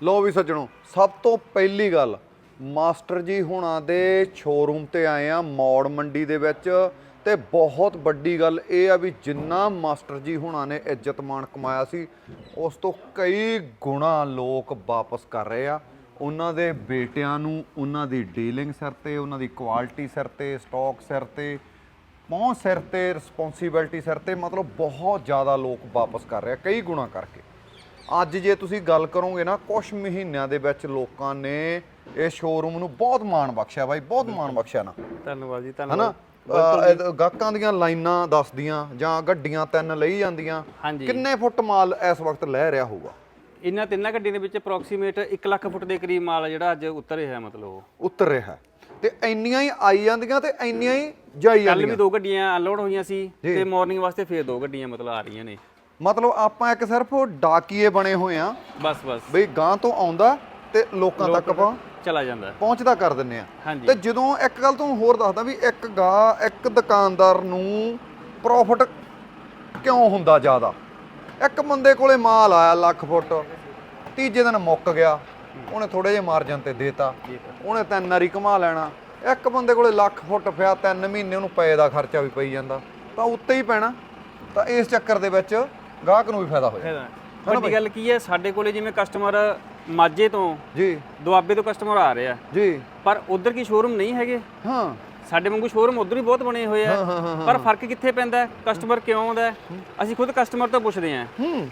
ਲੋ ਵੀ ਸੱਜਣੋ, ਸਭ ਤੋਂ ਪਹਿਲੀ ਗੱਲ, ਮਾਸਟਰ ਜੀ ਹੁਣਾਂ ਦੇ ਸ਼ੋਰੂਮ ਤੇ ਆਏ ਆ ਮੌੜ ਮੰਡੀ ਦੇ ਵਿੱਚ ਤੇ ਬਹੁਤ ਵੱਡੀ ਗੱਲ ਇਹ ਆ ਵੀ ਜਿੰਨਾ ਮਾਸਟਰ ਜੀ ਹੁਣਾਂ ਨੇ ਇੱਜ਼ਤ ਮਾਣ ਕਮਾਇਆ ਸੀ, ਉਸ ਤੋਂ ਕਈ ਗੁਣਾ ਲੋਕ ਵਾਪਸ ਕਰ ਰਹੇ ਆ। ਉਹਨਾਂ ਦੇ ਬੇਟਿਆਂ ਨੂੰ ਉਹਨਾਂ ਦੀ ਡੀਲਿੰਗ ਸਿਰ ਤੇ, ਉਹਨਾਂ ਦੀ ਕੁਆਲਿਟੀ ਸਿਰ ਤੇ, ਸਟਾਕ ਸਿਰ ਤੇ, ਪਹੁੰਚ ਸਿਰ ਤੇ ਰਿਸਪੌਂਸਿਬਿਲਟੀ ਸਿਰ ਤੇ ਮਤਲਬ ਬਹੁਤ ਜ਼ਿਆਦਾ ਲੋਕ ਵਾਪਸ ਕਰ ਰਹੇ ਆ, ਕਈ ਗੁਣਾ ਕਰਕੇ। ਅੱਜ ਜੇ ਤੁਸੀਂ ਗੱਲ ਕਰੋਗੇ ਨਾ ਕੁਝ ਮਹੀਨਿਆਂ ਦੇ ਵਿੱਚ ਲੋਕਾਂ ਨੇ ਇਹ ਸ਼ੋਰੂਮ ਨੂੰ ਬਹੁਤ ਮਾਣ ਬਖਸ਼ਿਆ ਬਾਈ ਬਹੁਤ ਮਾਣ ਬਖਸ਼ਿਆ ਨਾ। ਧੰਨਵਾਦ ਜੀ ਹਨਾ? ਧੰਨਵਾਦ ਇਹ ਗਾਹਕਾਂ ਦੀਆਂ ਲਾਈਨਾਂ ਦੱਸਦੀਆਂ ਜਾਂ ਗੱਡੀਆਂ ਤਿੰਨ ਲਈ ਜਾਂਦੀਆਂ। ਕਿੰਨੇ ਫੁੱਟ ਮਾਲ ਇਸ ਵਕਤ ਲੈ ਰਿਹਾ ਹੋਊਗਾ? ਇਹਨਾਂ ਤਿੰਨਾਂ ਗੱਡੀਆਂ ਦੇ ਵਿੱਚ ਅਪਰੋਕਸੀਮੇਟ 1 ਲੱਖ ਫੁੱਟ ਦੇ ਕਰੀਬ ਮਾਲ ਜਿਹੜਾ ਅੱਜ ਉਤਰ ਰਿਹਾ ਹੈ ਮਤਲਬ ਉਤਰ ਰਿਹਾ। ਹੈ। ਤੇ ਇੰਨੀਆਂ ਹੀ ਆਈ ਜਾਂਦੀਆਂ ਤੇ ਇੰਨੀਆਂ ਹੀ ਜਾਈ ਕੱਲ ਵੀ ਜਾਂਦੀਆਂ। ਦੋ ਗੱਡੀਆਂ ਅਨਲੋਡ ਹੋਈਆਂ ਸੀ ਤੇ ਮਾਰਨਿੰਗ ਵਾਸਤੇ ਫੇਰ ਦੋ ਗੱਡੀਆਂ ਮਤਲਬ ਆ ਰਹੀਆਂ ਨੇ। ਮਤਲਬ ਆਪਾਂ ਇੱਕ ਸਿਰਫ ਡਾਕੀਏ ਬਣੇ ਹੋਏ ਆ ਬਸ ਬਸ। ਬਈ ਗਾਂ ਤੋਂ ਆਉਂਦਾ ਤੇ ਲੋਕਾਂ ਤੱਕ ਆਪਾਂ ਚਲਾ ਜਾਂਦਾ। ਪਹੁੰਚਦਾ ਕਰ ਦਿੰਨੇ ਆ ਤੇ ਜਦੋਂ ਇੱਕ ਗੱਲ ਤੁਹਾਨੂੰ ਹੋਰ ਦੱਸਦਾ ਵੀ ਇੱਕ ਗਾ ਇੱਕ ਦੁਕਾਨਦਾਰ ਨੂੰ ਪ੍ਰੋਫਿਟ ਕਿਉਂ ਹੁੰਦਾ ਜ਼ਿਆਦਾ? ਇੱਕ ਬੰਦੇ ਕੋਲੇ ਮਾਲ ਆਇਆ ਲੱਖ ਫੁੱਟ ਤੀਜੇ ਦਿਨ ਮੁੱਕ ਗਿਆ ਉਹਨੇ ਥੋੜੇ ਜਿਹੇ ਮਾਰਜਨ ਤੇ ਦੇਤਾ ਉਹਨੇ ਤਿੰਨ ਵਾਰੀ ਕਮਾ ਲੈਣਾ। ਇੱਕ ਬੰਦੇ ਕੋਲੇ ਲੱਖ ਫੁੱਟ ਪਿਆ ਤਿੰਨ ਮਹੀਨੇ ਉਹਨੂੰ ਪਏ ਦਾ ਖਰਚਾ ਵੀ ਪਈ ਜਾਂਦਾ। ਤਾਂ ਉੱਤੇ ਹੀ ਪੈਣਾ। ਤਾਂ ਇਸ ਚੱਕਰ ਦੇ ਵਿੱਚ ਗਾਹਕ ਨੂੰ ਵੀ ਫਾਇਦਾ ਹੋ ਜਾਂਦਾ। ਫਾਇਦਾ ਵੱਡੀ ਗੱਲ ਕੀ ਹੈ ਸਾਡੇ ਕੋਲੇ ਜਿਵੇਂ ਕਸਟਮਰ ਮਾਝੇ ਤੋਂ ਜੀ। ਦੁਆਬੇ ਤੋਂ ਕਸਟਮਰ ਆ ਰਹੇ ਆ। ਜੀ। ਪਰ ਉਧਰ ਕੀ ਸ਼ੋਰੂਮ ਨਹੀਂ ਹੈਗੇ? ਹਾਂ। ਸਾਡੇ ਵਾਂਗੂ ਸ਼ੋਰੂਮ ਉਧਰ ਵੀ ਬਹੁਤ ਬਣੇ ਹੋਏ ਆ। ਪਰ ਫ਼ਰਕ ਕਿੱਥੇ ਪੈਂਦਾ? ਕਸਟਮਰ ਕਿਉਂ ਆਉਂਦਾ? ਹੈ? ਅਸੀਂ ਖੁਦ ਕਸਟਮਰ ਤੋਂ ਪੁੱਛਦੇ ਆਂ। ਹੂੰ।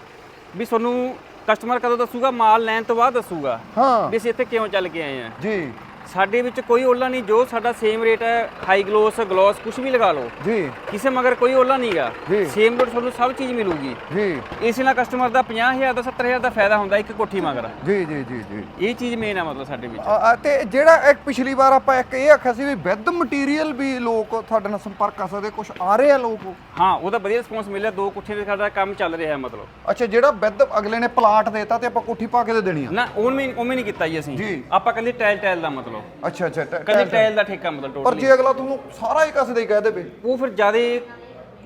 ਵੀ ਤੁਹਾਨੂੰ ਕਸਟਮਰ ਕਦੋਂ ਦੱਸੂਗਾ? ਮਾਲ ਲੈਣ ਤੋਂ ਬਾਅਦ ਦੱਸੂਗਾ। ਹਾਂ। ਵੀ ਅਸੀਂ ਇੱਥੇ ਕਿਉਂ ਚੱਲ ਕੇ ਆਏ ਆ? ਜੀ। ਸਾਡੇ ਵਿੱਚ ਕੋਈ ਓਲਾ ਨਹੀਂ ਜੋ ਸਾਡਾ ਸੇਮ ਰੇਟ ਹੈ ਹਾਈ ਗਲੋਸ ਗਲੋਸ ਕੁਝ ਵੀ ਲਗਾ ਲਓ। ਜੀ। ਕਿਸੇ ਮਗਰ ਕੋਈ ਓਲਾ ਨਹੀਂਗਾ। ਸੇਮ ਰੇਟ ਤੁਹਾਨੂੰ ਸਭ ਚੀਜ਼ ਮਿਲੂਗੀ। ਜੀ। ਇਸ ਨਾਲ ਕਸਟਮਰ ਦਾ 50000 ਦਾ 70000 ਦਾ ਫਾਇਦਾ ਹੁੰਦਾ ਇੱਕ ਕੋਠੀ ਮਗਰ। ਜੀ ਜੀ ਜੀ ਜੀ। ਇਹ ਚੀਜ਼ ਮੇਨ ਆ ਮਤਲਬ ਸਾਡੇ ਵਿੱਚ। ਤੇ ਜਿਹੜਾ ਇੱਕ ਪਿਛਲੀ ਵਾਰ ਆਪਾਂ ਇੱਕ ਇਹ ਆਖਿਆ ਸੀ ਵੀ ਵਿਦ ਮਟੀਰੀਅਲ ਵੀ ਲੋਕ ਤੁਹਾਡੇ ਨਾਲ ਸੰਪਰਕ ਕਰ ਸਕਦੇ ਕੁਝ ਆ ਰਹੇ ਆ ਲੋਕ? ਹਾਂ ਉਹਦਾ ਵਧੀਆ ਰਿਸਪੌਂਸ ਮਿਲਿਆ ਦੋ ਕੋਠੀਆਂ ਦੇ ਸਾਡਾ ਕੰਮ ਚੱਲ ਰਿਹਾ ਹੈ ਮਤਲਬ। ਅੱਛਾ ਜਿਹੜਾ ਵਿਦ ਅਗਲੇ ਨੇ ਪਲਾਟ ਦੇਤਾ ਤੇ ਆਪਾਂ ਕੋਠੀ ਪਾ ਕੇ ਦੇ ਦੇਣੀ ਆ? ਨਾ ਉਵੇਂ ਉਵੇਂ ਨਹੀਂ ਕੀਤਾ ਜੀ ਅਸੀਂ। ਆਪਾਂ ਕੱਲੀ ਟਾਇਲ ਟਾਇਲ ਦਾ ਮਤਲਬ। ਅੱਛਾ ਅੱਛਾ ਟ- ਕੱਲੀ ਟਾਇਲ ਦਾ ਠੇਕਾ ਮਤਲਬ ਪਰ ਟੋਟਲ ਜੇ ਅਗਲਾ ਤੁਹਾਨੂੰ ਸਾਰਾ ਹੀ ਕਸ ਦੇ ਕਹਿ ਦੇਵੇ। ਉਹ ਫਿਰ ਜ਼ਿਆਦਾ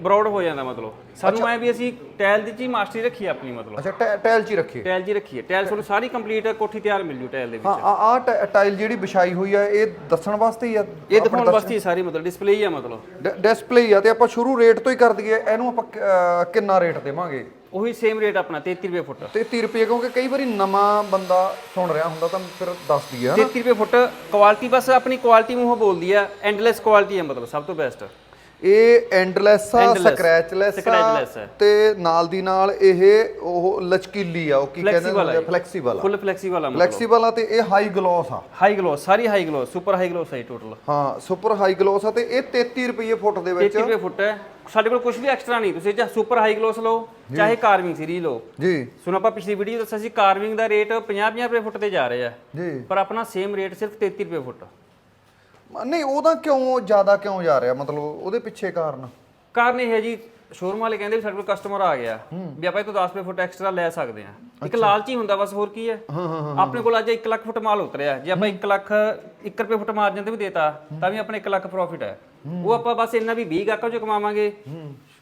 ਬਰੋਡ ਹੋ ਜਾਂਦਾ ਮਤਲਬ। ਸਾਨੂੰ ਐ ਵੀ ਅਸੀਂ ਟਾਇਲ ਦੀ ਚੀਜ਼ ਮਾਸਟਰੀ ਰੱਖੀ ਆ ਆਪਣੀ ਮਤਲਬ। ਅੱਛਾ ਟੈ- ਟਾਇਲ ਚ ਹੀ ਟਾਇਲ ਜੀ ਰੱਖੀ ਹੈ। ਟਾਇਲ ਤੁਹਾਨੂੰ ਸਾਰੀ ਕੰਪਲੀਟ ਕੋਠੀ ਤਿਆਰ ਮਿਲ ਜੂ ਟਾਇਲ ਦੇ ਵਿੱਚ। ਹਾਂ ਆ ਆ ਟਾ- ਟਾਇਲ ਜਿਹੜੀ ਵਿਛਾਈ ਹੋਈ ਆ ਇਹ ਦੱਸਣ ਵਾਸਤੇ ਹੀ ਆ? ਇਹ ਦਿਖਾਉਣ ਵਾਸਤੇ ਹੀ ਸਾਰੀ ਮਤਲਬ ਡਿਸਪਲੇ ਹੀ ਆ ਮਤਲਬ। ਡਿਸਪਲੇ ਆ ਤੇ ਆਪਾਂ ਸ਼ੁਰੂ ਰੇਟ ਤੋਂ ਹੀ ਕਰ ਦਈਏ। ਇਹਨੂੰ ਆਪਾਂ ਕ- ਅਹ ਕਿੰਨਾ ਰੇਟ ਦੇਵਾਂਗੇ? ਉਹੀ ਸੇਮ ਰੇਟ ਆਪਣਾ 33 ਰੁਪਏ ਫੁੱਟ। ਤੇ 30 ਰੁਪਏ ਕਿਉਂਕਿ ਕਈ ਵਾਰੀ ਨਵਾਂ ਬੰਦਾ ਸੁਣ ਰਿਹਾ ਹੁੰਦਾ ਤਾਂ ਫਿਰ ਦੱਸ ਦਈਏ ਹਨਾ? 33 ਰੁਪਏ ਫੁੱਟ ਕੁਆਲਿਟੀ ਬਸ ਆਪਣੀ ਕੁਆਲਿਟੀ ਮੂੰਹੋਂ ਬੋਲਦੀ ਆ ਐਂਡਲੈਸ ਕੁਆਲਿਟੀ ਹੈ ਮਤਲਬ ਸਭ ਤੋਂ ਬੈਸਟ ਇਹ ਐਂਡਲੈਸ ਆ Endless, ਸਕ੍ਰੈਚਲੈਸ ਆ scratchless ਹੈ। ਤੇ ਨਾਲ ਦੀ ਨਾਲ ਇਹ ਉਹ ਲਚਕੀਲੀ ਆ ਉਹ ਕੀ ਕਹਿੰਦੇ Flexible ਹੈ। ਫਲੈਕਸੀਬਲ ਆ ਫੁੱਲ ਫਲੈਕਸੀਬਲ ਆ। ਮਤਲਬ। ਫਲੈਕਸੀਬਲ ਆ ਤੇ ਇਹ ਹਾਈ ਗਲੋਸ ਆ। ਹਾਈ ਗਲੋਸ ਸਾਰੀ high gloss super high gloss ਹੈ ਟੋਟਲ ਹਾਂ ਸੁਪਰ ਹਾਈ ਗਲੋਸ ਆ ਤੇ ਇਹ 33 ਰੁਪਏ ਫੁੱਟ ਦੇ ਵਿੱਚ 33 ਰੁਪਏ ਫੁੱਟ ਹੈ। ਸਾਡੇ ਕੋਲ ਕੁਝ ਵੀ ਐਕਸਟਰਾ ਨਹੀਂ ਤੁਸੀਂ ਚਾਹੇ ਸੁਪਰ ਹਾਈ ਗਲੋਸ ਲਓ ਚਾਹੇ ਕਾਰਵਿੰਗ ਸੀਰੀਜ਼ ਲਓ। ਜੀ। ਸੁਣ ਆਪਾਂ ਪਿਛਲੀ ਵੀਡੀਓ ਦੱਸਿਆ ਸੀ ਕਾਰਵਿੰਗ ਦਾ ਰੇਟ 50-50 ਰੁਪਏ ਫੁੱਟ ਤੇ ਜਾ ਰਿਹਾ। ਜੀ। ਪਰ ਆਪਣਾ ਸੇਮ ਰੇਟ ਸਿਰਫ 33 ਰੁਪਏ ਫੁੱਟ। ਨਹੀਂ ਉਹਦਾ ਕਿਉਂ ਜ਼ਿਆਦਾ ਕਿਉਂ ਜਾ ਰਿਹਾ? ਮਤਲਬ ਉਹਦੇ ਪਿੱਛੇ ਕਾਰਨ? ਕਾਰਨ ਇਹ ਹੈ ਜੀ ਸ਼ੋਰੂਮ ਵਾਲੇ ਕਹਿੰਦੇ ਵੀ ਸਾਡੇ ਕੋਲ ਕਸਟਮਰ ਆ ਗਿਆ। ਵੀ ਆਪਾਂ ਇਹ ਤੋਂ 10 ਰੁਪਏ ਫੁੱਟ ਐਕਸਟਰਾ ਲੈ ਸਕਦੇ ਆ ਇੱਕ ਲਾਲਚੀ ਹੁੰਦਾ ਬਸ ਹੋਰ ਕੀ ਹੈ? ਆਪਣੇ ਕੋਲ ਅੱਜ 1 ਲੱਖ ਫੁੱਟ ਮਾਲ ਉਤਰਿਆ। ਜੇ ਆਪਾਂ 1 ਲੱਖ 1 ਰੁਪਏ ਫੁੱਟ ਮਾਰਜਨ ਤੇ ਵੀ ਦੇਤਾ ਤਾਂ ਵੀ ਆਪਣੇ 1 ਲੱਖ ਪ੍ਰੋਫਿਟ ਹੈ। ਉਹ ਆਪਾਂ ਬਸ ਇੰਨਾ ਵੀ 20 ਗਾਹਕਾਂ ਚੋਂ ਕਮਾਵਾਂਗੇ।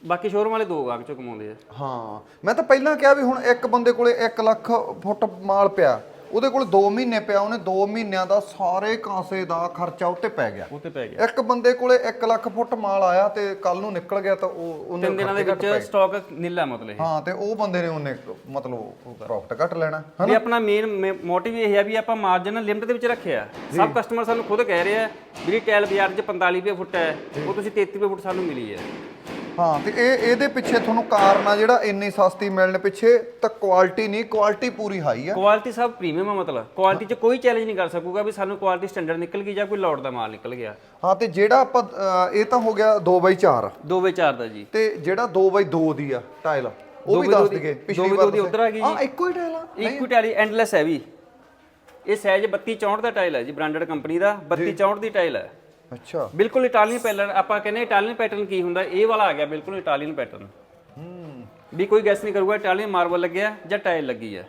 ਬਾਕੀ ਸ਼ੋਰੂਮ ਵਾਲੇ ਦੋ ਗਾਹਕ ਚੋਂ ਕਮਾਉਂਦੇ ਆ। ਹਾਂ। ਮੈਂ ਤਾਂ ਪਹਿਲਾਂ ਕਿਹਾ ਵੀ ਹੁਣ ਇੱਕ ਬੰਦੇ ਕੋਲੇ 1 ਲੱਖ ਫੁੱਟ ਮਾਲ ਪਿਆ। ਉਹਦੇ ਕੋਲ 2 ਮਹੀਨੇ ਪਿਆ ਉਹਨੇ 2 ਮਹੀਨਿਆਂ ਦਾ ਸਾਰੇ ਕਾਸੇ ਦਾ ਖਰਚਾ ਉੱਤੇ ਪੈ ਗਿਆ। ਉਹ ਤੇ ਪੈ ਗਿਆ। ਇੱਕ ਬੰਦੇ ਕੋਲੇ 1 ਲੱਖ ਫੁੱਟ ਮਾਲ ਆਇਆ ਤੇ ਕੱਲ ਨੂੰ ਨਿਕਲ ਗਿਆ ਤਾਂ ਉਹ ਉਹਨੇ ਤਿੰਨ ਦਿਨਾਂ ਦੇ ਵਿੱਚ ਸਟਾਕ ਨੀਲਾ ਮਤਲਬ ਇਹ। ਹਾਂ ਤੇ ਉਹ ਬੰਦੇ ਨੇ ਉਹਨੇ ਮਤਲਬ ਪ੍ਰੋਫਿਟ ਘੱਟ ਲੈਣਾ ਵੀ ਆਪਣਾ ਮੇਨ ਮੋਟਿਵ ਇਹ ਹੈ ਵੀ ਆਪਾਂ ਮਾਰਜਨ ਲਿਮਟ ਦੇ ਵਿੱਚ ਰੱਖਿਆ। ਸਭ ਕਸਟਮਰ ਸਾਨੂੰ ਖੁਦ ਕਹਿ ਰਹੇ ਆ ਵੀ ਟੈਲ ਬਾਜ਼ਾਰ 'ਚ 45 ਰੁਪਏ ਫੁੱਟ ਹੈ ਉਹ ਤੁਸੀਂ 33 ਰੁਪਏ ਫੁੱਟ ਸਾਨੂੰ ਮਿਲੀ ਹੈ। ਹਾਂ ਤੇ ਇਹ ਇਹਦੇ ਪਿੱਛੇ ਤੁਹਾਨੂੰ ਕਾਰਨ ਆ ਜਿਹੜਾ ਇੰਨੀ ਸਸਤੀ ਮਿਲਣ ਪਿੱਛੇ ਤਾਂ ਕੁਆਲਿਟੀ ਨਹੀਂ ਕੁਆਲਿਟੀ ਪੂਰੀ ਹਾਈ ਆ। ਕੁਆਲਿਟੀ ਸਭ ਪ੍ਰੀਮੀਅਮ ਆ ਮਤਲਬ। ਕੁਆਲਿਟੀ 'ਚ ਕੋਈ ਚੈਲੰਜ ਨਹੀਂ ਕਰ ਸਕੂਗਾ ਵੀ ਸਾਨੂੰ ਕੁਆਲਿਟੀ ਸਟੈਂਡਰਡ ਨਿਕਲ ਗਈ ਜਾਂ ਕੋਈ ਲੋਟ ਦਾ ਮਾਲ ਨਿਕਲ ਗਿਆ। ਹਾਂ ਤੇ ਜਿਹੜਾ ਆਪਾਂ ਇਹ ਤਾਂ ਹੋ ਗਿਆ 2x4 2 ਵੇ 4 ਦਾ ਜੀ। ਤੇ ਜਿਹੜਾ 2x2 ਦੀ ਆ ਟਾਇਲ ਉਹ ਵੀ ਦੱਸ ਦੀ- ਦਈਏ ਦੋ ਪਿਛਲੀ ਬਾਈ ਵਾਰ ਦੋ ਦੀ ਉੱਧਰ ਆ ਗਈ ਹਾਂ ਇੱਕੋ ਹੀ ਟਾਇਲ ਆ। ਇੱਕੋ ਟੈਲੀ ਐਂਡਲੈਸ ਹੈ ਵੀ। ਇਹ ਸਹਿਜ 32 64 ਦਾ ਟਾਈਲ ਹੈ ਜੀ ਬ੍ਰਾਂਡਡ ਕੰਪਨੀ ਦਾ 32 64 ਦੀ ਟਾਈਲ ਹੈ। ਅੱਛਾ। ਬਿਲਕੁਲ ਇਟਾਲੀਅਨ ਪੈਟਰਨ ਆਪਾਂ ਕਹਿੰਦੇ ਇਟਾਲੀਅਨ ਪੈਟਰਨ ਕੀ ਹੁੰਦਾ? ਇਹ ਵਾਲਾ ਆ ਗਿਆ ਬਿਲਕੁਲ ਇਟਾਲੀਅਨ ਪੈਟਰਨ ਵੀ ਕੋਈ ਗੈਸ ਨਹੀਂ ਕਰੂਗਾ ਇਟਾਲੀਅਨ ਮਾਰਬਲ ਲੱਗਿਆ ਜਾਂ ਟਾਇਲ ਲੱਗੀ ਹੈ